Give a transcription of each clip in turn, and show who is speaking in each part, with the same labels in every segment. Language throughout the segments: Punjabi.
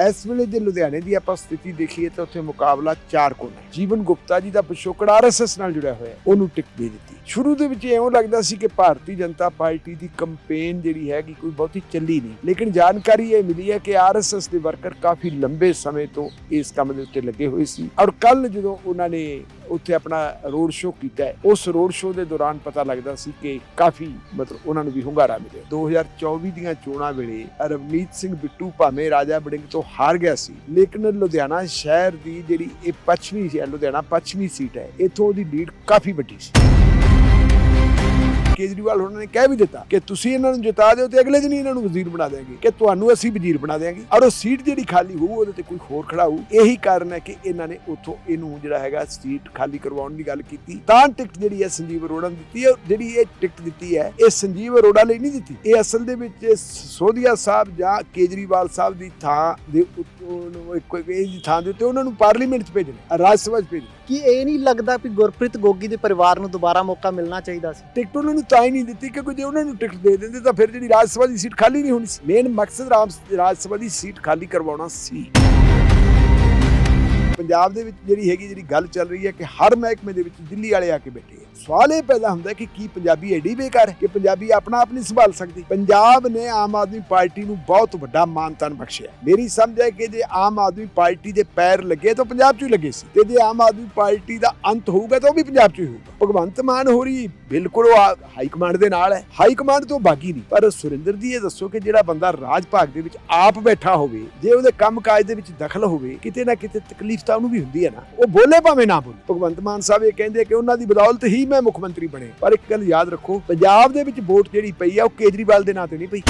Speaker 1: ਇਸ ਵੇਲੇ ਜੇ ਲੁਧਿਆਣੇ ਦੀ ਆਪਾਂ ਸਥਿਤੀ ਦੇਖੀਏ ਤਾਂ ਉੱਥੇ ਮੁਕਾਬਲਾ ਚਾਰ ਕੋਣ ਹੈ। ਜੀਵਨ ਗੁਪਤਾ ਜੀ ਦਾ ਪਿਛੋਕੜ ਆਰਐਸਐਸ ਨਾਲ ਜੁੜਿਆ ਹੋਇਆ ਉਹਨੂੰ ਟਿਕਟ ਦੇ ਦਿੱਤੀ। ਸ਼ੁਰੂ ਦੇ ਵਿੱਚ ਇਉਂ ਲੱਗਦਾ ਸੀ ਕਿ ਭਾਰਤੀ ਜਨਤਾ ਪਾਰਟੀ ਦੀ ਕੰਪੇਨ ਜਿਹੜੀ ਹੈਗੀ ਕੋਈ ਬਹੁਤੀ ਚੱਲੀ ਨਹੀਂ। ਲੇਕਿਨ ਜਾਣਕਾਰੀ ਇਹ ਮਿਲੀ ਹੈ ਕਿ ਆਰਐਸਐਸ ਦੇ ਵਰਕਰ ਕਾਫੀ ਲੰਬੇ ਸਮੇਂ ਤੋਂ ਇਸ ਕੰਮ ਦੇ ਉੱਤੇ ਲੱਗੇ ਹੋਏ ਸੀ। ਔਰ ਕੱਲ ਜਦੋਂ ਉਹਨਾਂ ਨੇ ਉੱਥੇ ਆਪਣਾ ਰੋਡ ਸ਼ੋਅ ਕੀਤਾ ਹੈ। ਉਸ ਰੋਡ ਸ਼ੋਅ ਦੇ ਦੌਰਾਨ ਪਤਾ ਲੱਗਦਾ ਸੀ ਕਿ ਕਾਫੀ ਮਤਲਬ ਉਹਨਾਂ ਨੂੰ ਵੀ ਹੁੰਗਾਰਾ ਮਿਲਿਆ। 2024 ਦੀਆਂ ਚੋਣਾਂ ਵੇਲੇ ਰਵਨੀਤ ਸਿੰਘ ਬਿੱਟੂ ਭਾਵੇਂ ਰਾਜਾ ਬੜਿੰਗ ਤੋਂ ਹਾਰ ਗਿਆ ਸੀ, ਲੇਕਿਨ ਲੁਧਿਆਣਾ ਸ਼ਹਿਰ ਦੀ ਜਿਹੜੀ ਇਹ ਪੱਛਮੀ ਸੀ, ਲੁਧਿਆਣਾ ਪੱਛਮੀ ਸੀਟ ਹੈ, ਇੱਥੋਂ ਉਹਦੀ ਲੀਡ ਕਾਫੀ ਵੱਡੀ ਸੀ। ਕੇਜਰੀਵਾਲ ਉਹਨਾਂ ਨੇ ਕਹਿ ਵੀ ਦਿੱਤਾ ਕਿ ਤੁਸੀਂ ਇਹਨਾਂ ਨੂੰ ਜਿਤਾ ਦਿਓ ਤੇ ਅਗਲੇ ਦਿਨ ਹੀ ਇਹਨਾਂ ਨੂੰ ਵਜ਼ੀਰ ਬਣਾ ਦੇਵਾਂਗੇ ਕਿ ਤੁਹਾਨੂੰ ਅਸੀਂ ਵਜ਼ੀਰ ਬਣਾ ਦੇਵਾਂਗੇ ਔਰ ਉਹ ਸੀਟ ਜਿਹੜੀ ਖਾਲੀ ਹੋਊ, ਉਹਦੇ ਤੇ ਕੋਈ ਹੋਰ ਖੜਾ ਹੋਊ। ਇਹੀ ਕਾਰਨ ਹੈ ਕਿ ਇਹਨਾਂ ਨੇ ਉੱਥੋਂ ਇਹਨੂੰ ਜਿਹੜਾ ਹੈਗਾ ਸੀਟ ਖਾਲੀ ਕਰਵਾਉਣ ਦੀ ਗੱਲ ਕੀਤੀ। ਤਾਂ ਟਿਕਟ ਜਿਹੜੀ ਹੈ ਸੰਜੀਵ ਅਰੋੜਾ ਨੂੰ ਦਿੱਤੀ ਹੈ। ਜਿਹੜੀ ਇਹ ਟਿਕਟ ਦਿੱਤੀ ਹੈ, ਇਹ ਸੰਜੀਵ ਅਰੋੜਾ ਲਈ ਨਹੀਂ ਦਿੱਤੀ। ਇਹ ਅਸਲ ਦੇ ਵਿੱਚ ਸੋਧੀਆ ਸਾਹਿਬ ਜਾਂ ਕੇਜਰੀਵਾਲ ਸਾਹਿਬ ਦੀ ਥਾਂ ਦੇ ਉੱਤੇ, ਇੱਕ ਥਾਂ ਦੇ ਉੱਤੇ ਉਹਨਾਂ ਨੂੰ ਪਾਰਲੀਮੈਂਟ 'ਚ ਭੇਜਣਾ ਰਾਜ ਸਭਾ 'ਚ ਭੇਜਣਾ
Speaker 2: ਕਿ ਇਹ ਨਹੀਂ ਲੱਗਦਾ ਕਿ ਗੁਰਪ੍ਰੀਤ ਗੋਗੀ ਦੇ ਪਰਿਵਾਰ ਨੂੰ ਦੁਬਾਰਾ ਮੌਕਾ ਮਿਲਣਾ ਚਾਹੀਦਾ ਸੀ?
Speaker 1: ਟਿਕਟ ਉਹਨਾਂ ਨੂੰ ਤਾਂ ਹੀ ਨਹੀਂ ਦਿੱਤੀ ਕਿਉਂਕਿ ਜੇ ਉਹਨਾਂ ਨੂੰ ਟਿਕਟ ਦੇ ਦਿੰਦੇ ਤਾਂ ਫਿਰ ਜਿਹੜੀ ਰਾਜ ਸਭਾ ਦੀ ਸੀਟ ਖਾਲੀ ਨਹੀਂ ਹੋਣੀ ਸੀ। ਮੇਨ ਮਕਸਦ ਰਾਮ ਰਾਜ ਸਭਾ ਦੀ ਸੀਟ ਖਾਲੀ ਕਰਵਾਉਣਾ ਸੀ। ਪੰਜਾਬ ਦੇ ਵਿੱਚ ਜਿਹੜੀ ਹੈਗੀ, ਜਿਹੜੀ ਗੱਲ ਚੱਲ ਰਹੀ ਹੈ ਕਿ ਹਰ ਮਹਿਕਮੇ ਦੇ ਵਿੱਚ ਦਿੱਲੀ ਵਾਲੇ ਆ ਕੇ ਬੈਠੇ ਆ। ਸਵਾਲ ਇਹ ਪੈਦਾ ਹੁੰਦਾ ਕਿ ਕੀ ਪੰਜਾਬੀ ਐਡੀ ਬੇਕਾਰ ਕਿ ਪੰਜਾਬੀ ਆਪਣਾ ਆਪ ਨਹੀਂ ਸੰਭਾਲ ਸਕਦੀ। ਪੰਜਾਬ ਨੇ ਆਮ ਆਦਮੀ ਪਾਰਟੀ ਨੂੰ ਬਹੁਤ ਵੱਡਾ ਮਾਨਤਾਨ ਬਖਸ਼ਿਆ ਮੇਰੀ ਸਮਝ ਹੈ ਕਿ ਜੇ ਆਮ ਆਦਮੀ ਪਾਰਟੀ ਦੇ ਪੈਰ ਲੱਗੇ ਤਾਂ ਪੰਜਾਬ 'ਚ ਹੀ ਲੱਗੇ ਸੀ ਤੇ ਜੇ ਆਮ ਆਦਮੀ ਪਾਰਟੀ ਦਾ ਅੰਤ ਹੋਊਗਾ ਤਾਂ ਉਹ ਵੀ ਪੰਜਾਬ 'ਚ ਹੀ ਹੋਊਗਾ। ਭਗਵੰਤ ਮਾਨ ਹੋਰੀ ਬਿਲਕੁਲ ਉਹ ਹਾਈ ਕਮਾਂਡ ਦੇ ਨਾਲ ਹੈ। ਹਾਈ ਕਮਾਂਡ ਤੋਂ ਬਾਗੀ ਨਹੀਂ। ਪਰ ਸੁਰਿੰਦਰ ਜੀ ਇਹ ਦੱਸੋ ਕਿ ਜਿਹੜਾ ਬੰਦਾ ਰਾਜ ਭਾਗ ਦੇ ਵਿੱਚ ਆਪ ਬੈਠਾ ਹੋਵੇ, ਜੇ ਉਹਦੇ ਕੰਮ ਕਾਜ ਦੇ ਵਿੱਚ ਦਖਲ ਹੋਵੇ, ਕਿਤੇ ਨਾ ਕਿਤੇ ਤਕਲੀਫ ਤਾਂ ਉਹਨੂੰ ਵੀ ਹੁੰਦੀ ਹੈ ਨਾ, ਉਹ ਬੋਲੇ ਭਾਵੇਂ ਨਾ ਬੋਲੇ। ਭਗਵੰਤ ਮਾਨ ਸਾਹਿਬ ਇਹ ਕਹਿੰਦੇ ਕਿ ਉਹਨਾਂ ਦੀ ਬਦੌਲਤ ਹੀ ਮੈਂ ਮੁੱਖ ਮੰਤਰੀ ਬਣੇ। ਪਰ ਇੱਕ ਗੱਲ ਯਾਦ ਰੱਖੋ, ਪੰਜਾਬ ਦੇ ਵਿੱਚ ਵੋਟ ਜਿਹੜੀ ਪਈ ਆ, ਉਹ ਕੇਜਰੀਵਾਲ ਦੇ ਨਾਂ ਤੇ ਨਹੀਂ ਪਈ।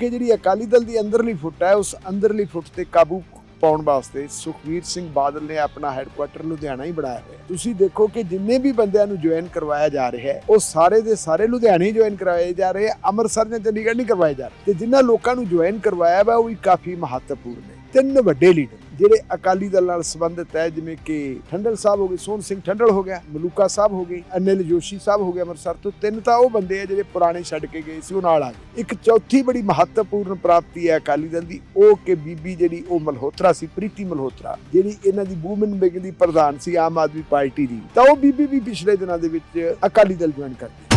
Speaker 1: ਕਿ ਜਿਹੜੀ ਅਕਾਲੀ ਦਲ ਦੀ ਅੰਦਰਲੀ ਫੁੱਟ ਹੈ, ਉਸ ਅੰਦਰਲੀ ਫੁੱਟ ਤੇ ਕਾਬੂ ਪਾਉਣ ਵਾਸਤੇ ਸੁਖਵੀਰ ਸਿੰਘ ਬਾਦਲ ਨੇ ਆਪਣਾ ਹੈੱਡਕੁਆਟਰ ਲੁਧਿਆਣਾ ਹੀ ਬਣਾਇਆ ਹੋਇਆ। ਹੈ। ਤੁਸੀਂ ਦੇਖੋ ਕਿ ਜਿੰਨੇ ਵੀ ਬੰਦਿਆਂ ਨੂੰ ਜੁਆਇਨ ਕਰਵਾਇਆ ਜਾ ਰਿਹਾ ਹੈ, ਉਹ ਸਾਰੇ ਦੇ ਸਾਰੇ ਲੁਧਿਆਣੇ ਹੀ ਜੁਆਇਨ ਕਰਵਾਏ ਜਾ ਰਹੇ ਆ, ਅੰਮ੍ਰਿਤਸਰ ਜਾਂ ਚੰਡੀਗੜ੍ਹ ਨਹੀਂ ਕਰਵਾਏ ਜਾ ਰਹੇ। ਤੇ ਜਿਨ੍ਹਾਂ ਲੋਕਾਂ ਨੂੰ ਜੁਆਇਨ ਕਰਵਾਇਆ ਵਾ, ਉਹ ਵੀ ਕਾਫੀ ਮਹੱਤਵਪੂਰਨ ਨੇ। ਤਿੰਨ ਵੱਡੇ ਲੀਡਰ ਜਿਹੜੇ ਅਕਾਲੀ ਦਲ ਨਾਲ ਸੰਬੰਧਿਤ ਹੈ, ਜਿਵੇਂ ਕਿ ਠੰਡਲ ਸਾਹਿਬ ਹੋ ਗਏ, ਸੋਹਣ ਸਿੰਘ ਠੰਡਲ ਹੋ ਗਿਆ, ਮਲੂਕਾ ਸਾਹਿਬ ਹੋ ਗਏ, ਅਨਿਲ ਜੋਸ਼ੀ ਸਾਹਿਬ ਹੋ ਗਏ ਅੰਮ੍ਰਿਤਸਰ ਤੋਂ, ਤਿੰਨ ਤਾਂ ਉਹ ਬੰਦੇ ਆ ਜਿਹੜੇ ਪੁਰਾਣੇ ਛੱਡ ਕੇ ਗਏ ਸੀ, ਉਹ ਨਾਲ ਆ ਗਏ। ਇੱਕ ਚੌਥੀ ਬੜੀ ਮਹੱਤਵਪੂਰਨ ਪ੍ਰਾਪਤੀ ਹੈ ਅਕਾਲੀ ਦਲ ਦੀ, ਉਹ ਕਿ ਬੀਬੀ ਜਿਹੜੀ ਉਹ ਮਲਹੋਤਰਾ ਸੀ, ਪ੍ਰੀਤੀ ਮਲਹੋਤਰਾ, ਜਿਹੜੀ ਇਹਨਾਂ ਦੀ ਵੂਮਨ ਵਿੰਗ ਦੀ ਪ੍ਰਧਾਨ ਸੀ, ਆਮ ਆਦਮੀ ਪਾਰਟੀ ਦੀ। ਤਾਂ ਉਹ ਬੀਬੀ ਵੀ ਪਿਛਲੇ ਦਿਨਾਂ ਦੇ ਵਿੱਚ ਅਕਾਲੀ ਦਲ ਜੁਆਇਨ ਕਰਦੀ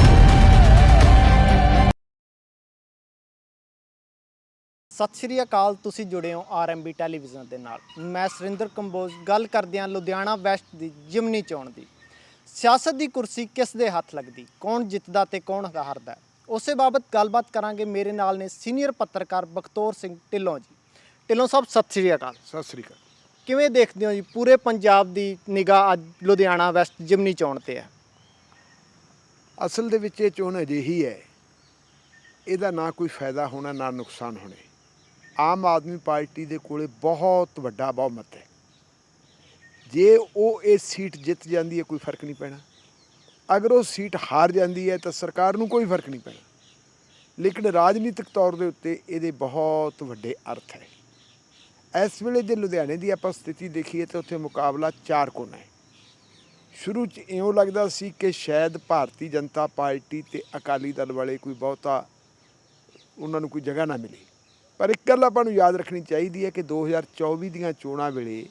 Speaker 2: ਸਤਿ ਸ਼੍ਰੀ ਅਕਾਲ ਤੁਸੀਂ ਜੁੜੇ ਹੋ ਆਰਐਮਬੀ ਟੈਲੀਵਿਜ਼ਨ ਦੇ ਨਾਲ। ਮੈਂ ਸੁਰਿੰਦਰ ਕੰਬੋਜ ਗੱਲ ਕਰਦੇ ਹਾਂ ਲੁਧਿਆਣਾ ਵੈਸਟ ਦੀ ਜਿਮਨੀ ਚੋਣ ਦੀ। ਸਿਆਸਤ ਦੀ ਕੁਰਸੀ ਕਿਸ ਦੇ ਹੱਥ ਲੱਗਦੀ? ਕੌਣ ਜਿੱਤਦਾ ਤੇ ਕੌਣ ਹਾਰਦਾ? ਉਸੇ ਬਾਬਤ ਗੱਲਬਾਤ ਕਰਾਂਗੇ ਮੇਰੇ ਨਾਲ ਨੇ ਸੀਨੀਅਰ ਪੱਤਰਕਾਰ ਬਖਤੌਰ ਸਿੰਘ ਢਿੱਲੋਂ ਜੀ। ਢਿੱਲੋਂ ਸਾਹਿਬ ਸਤਿ ਸ਼੍ਰੀ ਅਕਾਲ।
Speaker 1: ਸਤਿ ਸ੍ਰੀ ਅਕਾਲ।
Speaker 2: ਕਿਵੇਂ ਦੇਖਦੇ ਹੋ ਜੀ? ਪੂਰੇ ਪੰਜਾਬ ਦੀ ਨਿਗਾਹ ਅੱਜ ਲੁਧਿਆਣਾ ਵੈਸਟ ਜਿਮਨੀ ਚੋਣ ਤੇ ਹੈ।
Speaker 1: ਅਸਲ ਦੇ ਵਿੱਚ ਇਹ ਚੋਣ ਅਜਿਹੀ ਹੈ ਇਹਦਾ ਨਾ ਕੋਈ ਫਾਇਦਾ ਹੋਣਾ ਨਾ ਨੁਕਸਾਨ ਹੋਣੇ। ਆਮ ਆਦਮੀ ਪਾਰਟੀ ਦੇ ਕੋਲੇ ਬਹੁਤ ਵੱਡਾ ਬਹੁਮਤ ਹੈ। ਜੇ ਉਹ ਇਹ ਸੀਟ ਜਿੱਤ ਜਾਂਦੀ ਹੈ, ਕੋਈ ਫ਼ਰਕ ਨਹੀਂ ਪੈਣਾ। ਅਗਰ ਉਹ ਸੀਟ ਹਾਰ ਜਾਂਦੀ ਹੈ, ਤਾਂ ਸਰਕਾਰ ਨੂੰ ਕੋਈ ਫ਼ਰਕ ਨਹੀਂ ਪੈਣਾ। ਲੇਕਿਨ ਰਾਜਨੀਤਿਕ ਤੌਰ ਦੇ ਉੱਤੇ ਇਹਦੇ ਬਹੁਤ ਵੱਡੇ ਅਰਥ ਹੈ। ਇਸ ਵੇਲੇ ਜੇ ਲੁਧਿਆਣੇ ਦੀ ਆਪਾਂ ਸਥਿਤੀ ਦੇਖੀਏ, ਤਾਂ ਉੱਥੇ ਮੁਕਾਬਲਾ ਚਾਰ ਕੋਨਾ ਹੈ। ਸ਼ੁਰੂ 'ਚ ਇਉਂ ਲੱਗਦਾ ਸੀ ਕਿ ਸ਼ਾਇਦ ਭਾਰਤੀ ਜਨਤਾ ਪਾਰਟੀ ਤੇ ਅਕਾਲੀ ਦਲ ਵਾਲੇ ਕੋਈ ਬਹੁਤਾ, ਉਹਨਾਂ ਨੂੰ ਕੋਈ ਜਗ੍ਹਾ ਨਾ ਮਿਲੀ। ਪਰ ਇੱਕ ਗੱਲ ਆਪਾਂ ਨੂੰ ਯਾਦ ਰੱਖਣੀ ਚਾਹੀਦੀ ਹੈ ਕਿ 2024 ਦੀਆਂ ਚੋਣਾਂ ਵੇਲੇ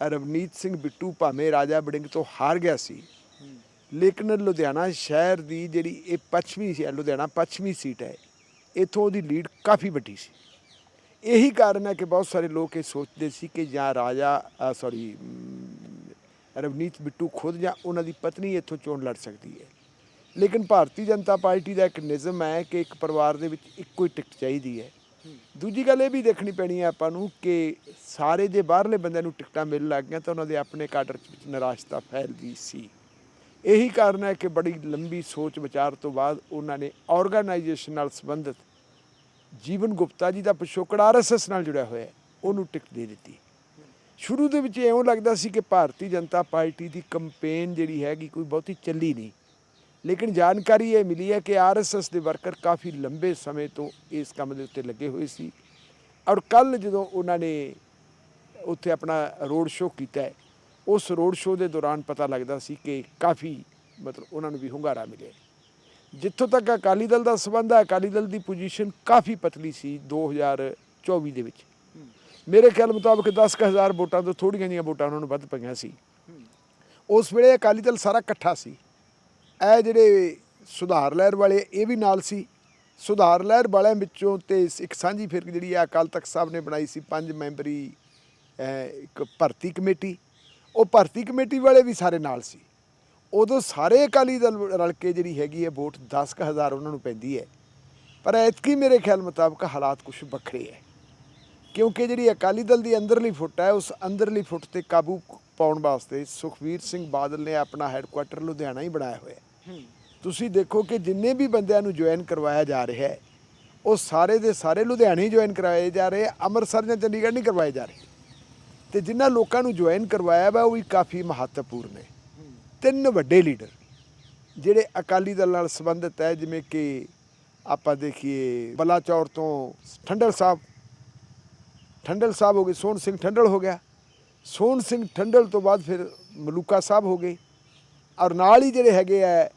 Speaker 1: ਰਵਨੀਤ ਸਿੰਘ ਬਿੱਟੂ ਭਾਵੇਂ ਰਾਜਾ ਬੜਿੰਗ ਤੋਂ ਹਾਰ ਗਿਆ ਸੀ, ਲੇਕਿਨ ਲੁਧਿਆਣਾ ਸ਼ਹਿਰ ਦੀ ਜਿਹੜੀ ਇਹ ਪੱਛਮੀ ਸੀ ਲੁਧਿਆਣਾ ਪੱਛਮੀ ਸੀਟ ਹੈ, ਇੱਥੋਂ ਉਹਦੀ ਲੀਡ ਕਾਫੀ ਵੱਡੀ ਸੀ। ਇਹੀ ਕਾਰਨ ਹੈ ਕਿ ਬਹੁਤ ਸਾਰੇ ਲੋਕ ਇਹ ਸੋਚਦੇ ਸੀ ਕਿ ਜਾਂ ਰਾਜਾ ਸੌਰੀ ਰਵਨੀਤ ਬਿੱਟੂ ਖੁਦ ਜਾਂ ਉਹਨਾਂ ਦੀ ਪਤਨੀ ਇੱਥੋਂ ਚੋਣ ਲੜ ਸਕਦੀ ਹੈ। ਲੇਕਿਨ ਭਾਰਤੀ ਜਨਤਾ ਪਾਰਟੀ ਦਾ ਇੱਕ ਨਿਯਮ ਹੈ ਕਿ ਇੱਕ ਪਰਿਵਾਰ ਦੇ ਵਿੱਚ ਇੱਕੋ ਹੀ ਟਿਕਟ ਚਾਹੀਦੀ ਹੈ। ਦੂਜੀ ਗੱਲ ਇਹ ਵੀ ਦੇਖਣੀ ਪੈਣੀ ਹੈ ਆਪਾਂ ਨੂੰ ਕਿ ਸਾਰੇ ਜੇ ਬਾਹਰਲੇ ਬੰਦਿਆਂ ਨੂੰ ਟਿਕਟਾਂ ਮਿਲਣ ਲੱਗ ਗਈਆਂ ਤਾਂ ਉਹਨਾਂ ਦੇ ਆਪਣੇ ਕਾਡਰ ਵਿੱਚ ਨਿਰਾਸ਼ਤਾ ਫੈਲਦੀ ਸੀ। ਇਹੀ ਕਾਰਨ ਹੈ ਕਿ ਬੜੀ ਲੰਬੀ ਸੋਚ ਵਿਚਾਰ ਤੋਂ ਬਾਅਦ ਉਹਨਾਂ ਨੇ ਆਰਗੇਨਾਈਜੇਸ਼ਨ ਨਾਲ ਸੰਬੰਧਿਤ ਜੀਵਨ ਗੁਪਤਾ ਜੀ ਦਾ ਪਿਛੋਕੜ ਆਰਐਸਐਸ ਨਾਲ ਜੁੜਿਆ ਹੋਇਆ ਹੈ, ਉਹਨੂੰ ਟਿਕਟ ਦੇ ਦਿੱਤੀ। ਸ਼ੁਰੂ ਦੇ ਵਿੱਚ ਇਉਂ ਲੱਗਦਾ ਸੀ ਕਿ ਭਾਰਤੀ ਜਨਤਾ ਪਾਰਟੀ ਦੀ ਕੰਪੇਨ ਜਿਹੜੀ ਹੈਗੀ ਕੋਈ ਬਹੁਤੀ ਚੱਲੀ ਨਹੀਂ। ਲੇਕਿਨ ਜਾਣਕਾਰੀ ਇਹ ਮਿਲੀ ਹੈ ਕਿ ਆਰਐਸਐਸ ਦੇ ਵਰਕਰ ਕਾਫੀ ਲੰਬੇ ਸਮੇਂ ਤੋਂ ਇਸ ਕੰਮ ਦੇ ਉੱਤੇ ਲੱਗੇ ਹੋਏ ਸੀ। ਔਰ ਕੱਲ ਜਦੋਂ ਉਹਨਾਂ ਨੇ ਉੱਥੇ ਆਪਣਾ ਰੋਡ ਸ਼ੋਅ ਕੀਤਾ ਹੈ, ਉਸ ਰੋਡ ਸ਼ੋਅ ਦੇ ਦੌਰਾਨ ਪਤਾ ਲੱਗਦਾ ਸੀ ਕਿ ਕਾਫੀ ਮਤਲਬ ਉਹਨਾਂ ਨੂੰ ਵੀ ਹੁੰਗਾਰਾ ਮਿਲਿਆ ਜਿੱਥੋਂ ਤੱਕ ਅਕਾਲੀ ਦਲ ਦਾ ਸਬੰਧ ਹੈ, ਅਕਾਲੀ ਦਲ ਦੀ ਪੋਜੀਸ਼ਨ ਕਾਫੀ ਪਤਲੀ ਸੀ 2000 24 ਦੇ ਵਿੱਚ। ਮੇਰੇ ਖਿਆਲ ਮੁਤਾਬਕ 10000 ਵੋਟਾਂ ਤੋਂ ਥੋੜੀਆਂ ਜਿਹੀਆਂ ਵੋਟਾਂ ਉਹਨਾਂ ਨੂੰ ਵੱਧ ਪਈਆਂ ਸੀ। ਉਸ ਵੇਲੇ ਅਕਾਲੀ ਦਲ ਸਾਰਾ ਇਕੱਠਾ ਸੀ। ਇਹ ਜਿਹੜੇ ਸੁਧਾਰ ਲਹਿਰ ਵਾਲੇ, ਇਹ ਵੀ ਨਾਲ ਸੀ। ਸੁਧਾਰ ਲਹਿਰ ਵਾਲਿਆਂ ਵਿੱਚੋਂ ਤੇ ਇੱਕ ਸਾਂਝੀ ਫਿਰਕ ਜਿਹੜੀ ਆ, ਅਕਾਲ ਤਖਤ ਸਾਹਿਬ ਨੇ ਬਣਾਈ ਸੀ ਪੰਜ ਮੈਂਬਰੀ ਇੱਕ ਭਰਤੀ ਕਮੇਟੀ। ਉਹ ਭਰਤੀ ਕਮੇਟੀ ਵਾਲੇ ਵੀ ਸਾਰੇ ਨਾਲ ਸੀ। ਉਦੋਂ ਸਾਰੇ ਅਕਾਲੀ ਦਲ ਰਲ ਕੇ ਜਿਹੜੀ ਹੈਗੀ ਹੈ, ਵੋਟ 10000 ਉਹਨਾਂ ਨੂੰ ਪੈਂਦੀ ਹੈ। ਪਰ ਐਤਕੀ ਮੇਰੇ ਖਿਆਲ ਮੁਤਾਬਕ ਹਾਲਾਤ ਕੁਝ ਵੱਖਰੇ ਹੈ। ਕਿਉਂਕਿ ਜਿਹੜੀ ਅਕਾਲੀ ਦਲ ਦੀ ਅੰਦਰਲੀ ਫੁੱਟ ਹੈ, ਉਸ ਅੰਦਰਲੀ ਫੁੱਟ ਤੇ ਕਾਬੂ ਪਾਉਣ ਵਾਸਤੇ ਸੁਖਬੀਰ ਸਿੰਘ ਬਾਦਲ ਨੇ ਆਪਣਾ ਹੈੱਡਕੁਆਟਰ ਲੁਧਿਆਣਾ ਹੀ ਬਣਾਇਆ ਹੋਇਆ ਹੈ। ਤੁਸੀਂ ਦੇਖੋ ਕਿ ਜਿੰਨੇ ਵੀ ਬੰਦਿਆਂ ਨੂੰ ਜੁਆਇਨ ਕਰਵਾਇਆ ਜਾ ਰਿਹਾ ਹੈ, ਉਹ ਸਾਰੇ ਦੇ ਸਾਰੇ ਲੁਧਿਆਣੇ ਜੁਆਇਨ ਕਰਵਾਏ ਜਾ ਰਹੇ, ਅੰਮ੍ਰਿਤਸਰ ਜਾਂ ਚੰਡੀਗੜ੍ਹ ਨਹੀਂ ਕਰਵਾਏ ਜਾ ਰਹੇ। ਤੇ ਜਿਨ੍ਹਾਂ ਲੋਕਾਂ ਨੂੰ ਜੁਆਇਨ ਕਰਵਾਇਆ ਵਾ, ਉਹ ਵੀ ਕਾਫੀ ਮਹੱਤਵਪੂਰਨ ਹੈ ਤਿੰਨ ਵੱਡੇ ਲੀਡਰ ਜਿਹੜੇ ਅਕਾਲੀ ਦਲ ਨਾਲ ਸੰਬੰਧਿਤ ਹੈ, ਜਿਵੇਂ ਕਿ ਆਪਾਂ ਦੇਖੀਏ ਬਲਾਚੌਰ ਤੋਂ ਠੰਡਲ ਸਾਹਿਬ। ਠੰਡਲ ਸਾਹਿਬ ਹੋ ਗਏ, ਸੋਹਣ ਸਿੰਘ ਠੰਡਲ ਹੋ ਗਿਆ। ਸੋਹਣ ਸਿੰਘ ਠੰਡਲ ਤੋਂ ਬਾਅਦ ਫਿਰ ਮਲੂਕਾ ਸਾਹਿਬ ਹੋ ਗਏ। ਔਰ ਨਾਲ ਹੀ ਜਿਹੜੇ ਹੈਗੇ ਆ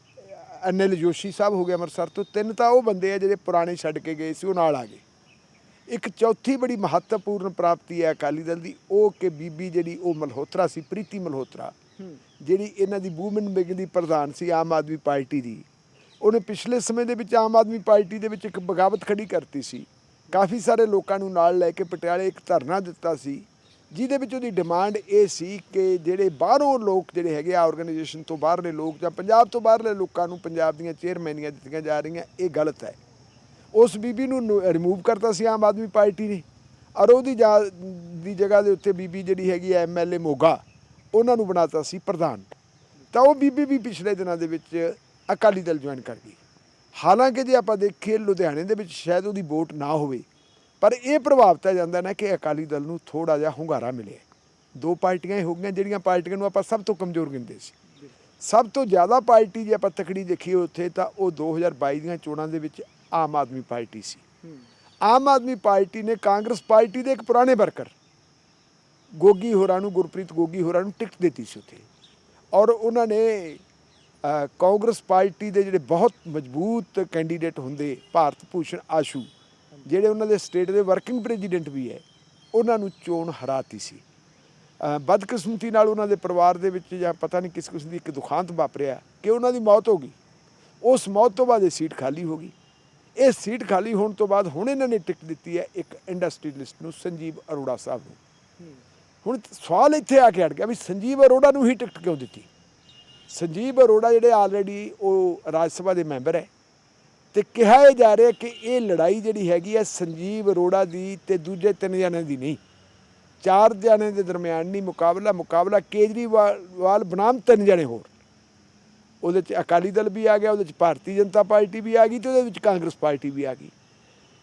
Speaker 1: ਅਨਿਲ ਜੋਸ਼ੀ ਸਾਹਿਬ ਹੋ ਗਏ ਅੰਮ੍ਰਿਤਸਰ ਤੋਂ ਤਿੰਨ ਤਾਂ ਉਹ ਬੰਦੇ ਆ ਜਿਹੜੇ ਪੁਰਾਣੇ ਛੱਡ ਕੇ ਗਏ ਸੀ ਉਹ ਨਾਲ ਆ ਗਏ। ਇੱਕ ਚੌਥੀ ਬੜੀ ਮਹੱਤਵਪੂਰਨ ਪ੍ਰਾਪਤੀ ਹੈ ਅਕਾਲੀ ਦਲ ਦੀ ਉਹ ਕਿ ਬੀਬੀ ਜਿਹੜੀ ਉਹ ਮਲਹੋਤਰਾ ਸੀ ਪ੍ਰੀਤੀ ਮਲਹੋਤਰਾ ਜਿਹੜੀ ਇਹਨਾਂ ਦੀ ਵੂਮਨ ਵਿੰਗ ਦੀ ਪ੍ਰਧਾਨ ਸੀ ਆਮ ਆਦਮੀ ਪਾਰਟੀ ਦੀ। ਉਹਨੇ ਪਿਛਲੇ ਸਮੇਂ ਦੇ ਵਿੱਚ ਆਮ ਆਦਮੀ ਪਾਰਟੀ ਦੇ ਵਿੱਚ ਇੱਕ ਬਗਾਵਤ ਖੜੀ ਕਰਤੀ ਸੀ। ਕਾਫੀ ਸਾਰੇ ਲੋਕਾਂ ਨੂੰ ਨਾਲ ਲੈ ਕੇ ਪਟਿਆਲੇ ਇੱਕ ਧਰਨਾ ਦਿੱਤਾ ਸੀ ਜਿਹਦੇ ਵਿੱਚ ਉਹਦੀ ਡਿਮਾਂਡ ਇਹ ਸੀ ਕਿ ਜਿਹੜੇ ਬਾਹਰੋਂ ਲੋਕ ਜਿਹੜੇ ਹੈਗੇ ਆ ਆਰਗੇਨਾਈਜੇਸ਼ਨ ਤੋਂ ਬਾਹਰਲੇ ਲੋਕ ਜਾਂ ਪੰਜਾਬ ਤੋਂ ਬਾਹਰਲੇ ਲੋਕਾਂ ਨੂੰ ਪੰਜਾਬ ਦੀਆਂ ਚੇਅਰਮੈਨੀਆਂ ਦਿੱਤੀਆਂ ਜਾ ਰਹੀਆਂ, ਇਹ ਗਲਤ ਹੈ। ਉਸ ਬੀਬੀ ਨੂੰ ਰਿਮੂਵ ਕਰਤਾ ਸੀ ਆਮ ਆਦਮੀ ਪਾਰਟੀ ਨੇ। ਔਰ ਉਹਦੀ ਜਾ- ਦੀ ਜਗ੍ਹਾ ਦੇ ਉੱਤੇ ਬੀਬੀ ਜਿਹੜੀ ਹੈਗੀ ਐ ਐਮਐਲਏ ਮੋਗਾ, ਉਹਨਾਂ ਨੂੰ ਬਣਾਤਾ ਸੀ ਪ੍ਰਧਾਨ। ਤਾਂ ਉਹ ਬੀਬੀ ਵੀ ਪਿਛਲੇ ਦਿਨਾਂ ਦੇ ਵਿੱਚ ਅਕਾਲੀ ਦਲ ਜੁਆਇਨ ਕਰ ਗਈ। ਹਾਲਾਂਕਿ ਜੇ ਆਪਾਂ ਦੇਖੀਏ, ਲੁਧਿਆਣੇ ਦੇ ਵਿੱਚ ਸ਼ਾਇਦ ਉਹਦੀ ਵੋਟ ਨਾ ਹੋਵੇ ਪਰ ਇਹ ਪ੍ਰਭਾਵਿਤ ਹੈ ਜਾਂਦਾ ਨਾ ਕਿ ਅਕਾਲੀ ਦਲ ਨੂੰ ਥੋੜਾ ਜਿਹਾ ਹੁੰਗਾਰਾ ਮਿਲੇ। ਦੋ ਪਾਰਟੀਆਂ ਹੀ ਹੋ ਗਈਆਂ, ਜਿਹੜੀਆਂ ਪਾਰਟੀਆਂ ਨੂੰ ਆਪਾਂ ਸਭ ਤੋਂ ਕਮਜ਼ੋਰ ਗਿਣਦੇ ਸੀ। ਸਭ ਤੋਂ ਜ਼ਿਆਦਾ ਪਾਰਟੀ ਜੇ ਆਪਾਂ ਤਕੜੀ ਦੇਖੀਏ ਉੱਥੇ, ਤਾਂ ਉਹ 2022 ਦੀਆਂ ਚੋਣਾਂ ਦੇ ਵਿੱਚ ਆਮ ਆਦਮੀ ਪਾਰਟੀ ਸੀ। ਆਮ ਆਦਮੀ ਪਾਰਟੀ ਨੇ ਕਾਂਗਰਸ ਪਾਰਟੀ ਦੇ ਇੱਕ ਪੁਰਾਣੇ ਵਰਕਰ, ਗੋਗੀ ਹੋਰਾਂ ਨੂੰ, ਗੁਰਪ੍ਰੀਤ ਗੋਗੀ ਹੋਰਾਂ ਨੂੰ ਟਿਕਟ ਦਿੱਤੀ ਸੀ ਉੱਥੇ। ਔਰ ਉਹਨਾਂ ਨੇ ਕਾਂਗਰਸ ਪਾਰਟੀ ਦੇ ਜਿਹੜੇ ਬਹੁਤ ਮਜ਼ਬੂਤ ਕੈਂਡੀਡੇਟ ਹੁੰਦੇ, ਭਾਰਤ ਭੂਸ਼ਣ ਆਸ਼ੂ ਜਿਹੜੇ ਉਹਨਾਂ ਦੇ ਸਟੇਟ ਦੇ ਵਰਕਿੰਗ ਪ੍ਰੈਜ਼ੀਡੈਂਟ ਵੀ ਹੈ, ਉਹਨਾਂ ਨੂੰ ਚੋਣ ਹਰਾਤੀ ਸੀ। ਬਦਕਿਸਮਤੀ ਨਾਲ ਉਹਨਾਂ ਦੇ ਪਰਿਵਾਰ ਦੇ ਵਿੱਚ ਜਾਂ ਪਤਾ ਨਹੀਂ ਕਿਸ ਕਿਸਮ ਦੀ ਇੱਕ ਦੁਖਾਂਤ ਵਾਪਰਿਆ ਕਿ ਉਹਨਾਂ ਦੀ ਮੌਤ ਹੋ ਗਈ। ਉਸ ਮੌਤ ਤੋਂ ਬਾਅਦ ਇਹ ਸੀਟ ਖਾਲੀ ਹੋ ਗਈ। ਇਹ ਸੀਟ ਖਾਲੀ ਹੋਣ ਤੋਂ ਬਾਅਦ ਹੁਣ ਇਹਨਾਂ ਨੇ ਟਿਕਟ ਦਿੱਤੀ ਹੈ ਇੱਕ ਇੰਡਸਟਰੀਲਿਸਟ ਨੂੰ, ਸੰਜੀਵ ਅਰੋੜਾ ਸਾਹਿਬ ਨੂੰ। ਹੁਣ ਸਵਾਲ ਇੱਥੇ ਆ ਕੇ ਅੜ ਗਿਆ ਵੀ ਸੰਜੀਵ ਅਰੋੜਾ ਨੂੰ ਹੀ ਟਿਕਟ ਕਿਉਂ ਦਿੱਤੀ? ਸੰਜੀਵ ਅਰੋੜਾ ਜਿਹੜੇ ਆਲਰੇਡੀ ਉਹ ਰਾਜ ਸਭਾ ਦੇ ਮੈਂਬਰ ਹੈ ਤੇ ਕਿਹਾ ਇਹ ਜਾ ਰਿਹਾ ਕਿ ਇਹ ਲੜਾਈ ਜਿਹੜੀ ਹੈਗੀ ਹੈ ਸੰਜੀਵ ਅਰੋੜਾ ਦੀ ਤੇ ਦੂਜੇ ਤਿੰਨ ਜਣਿਆਂ ਦੀ ਨਹੀਂ। ਚਾਰ ਜਣਿਆਂ ਦੇ ਦਰਮਿਆਨ ਨਹੀਂ, ਮੁਕਾਬਲਾ ਮੁਕਾਬਲਾ ਕੇਜਰੀਵਾਲ ਵਾਲ ਬਨਾਮ ਤਿੰਨ ਜਣੇ ਹੋਰ। ਉਹਦੇ ਚ ਅਕਾਲੀ ਦਲ ਵੀ ਆ ਗਿਆ, ਉਹਦੇ ਚ ਭਾਰਤੀ ਜਨਤਾ ਪਾਰਟੀ ਵੀ ਆ ਗਈ ਤੇ ਉਹਦੇ ਵਿੱਚ ਕਾਂਗਰਸ ਪਾਰਟੀ ਵੀ ਆ ਗਈ।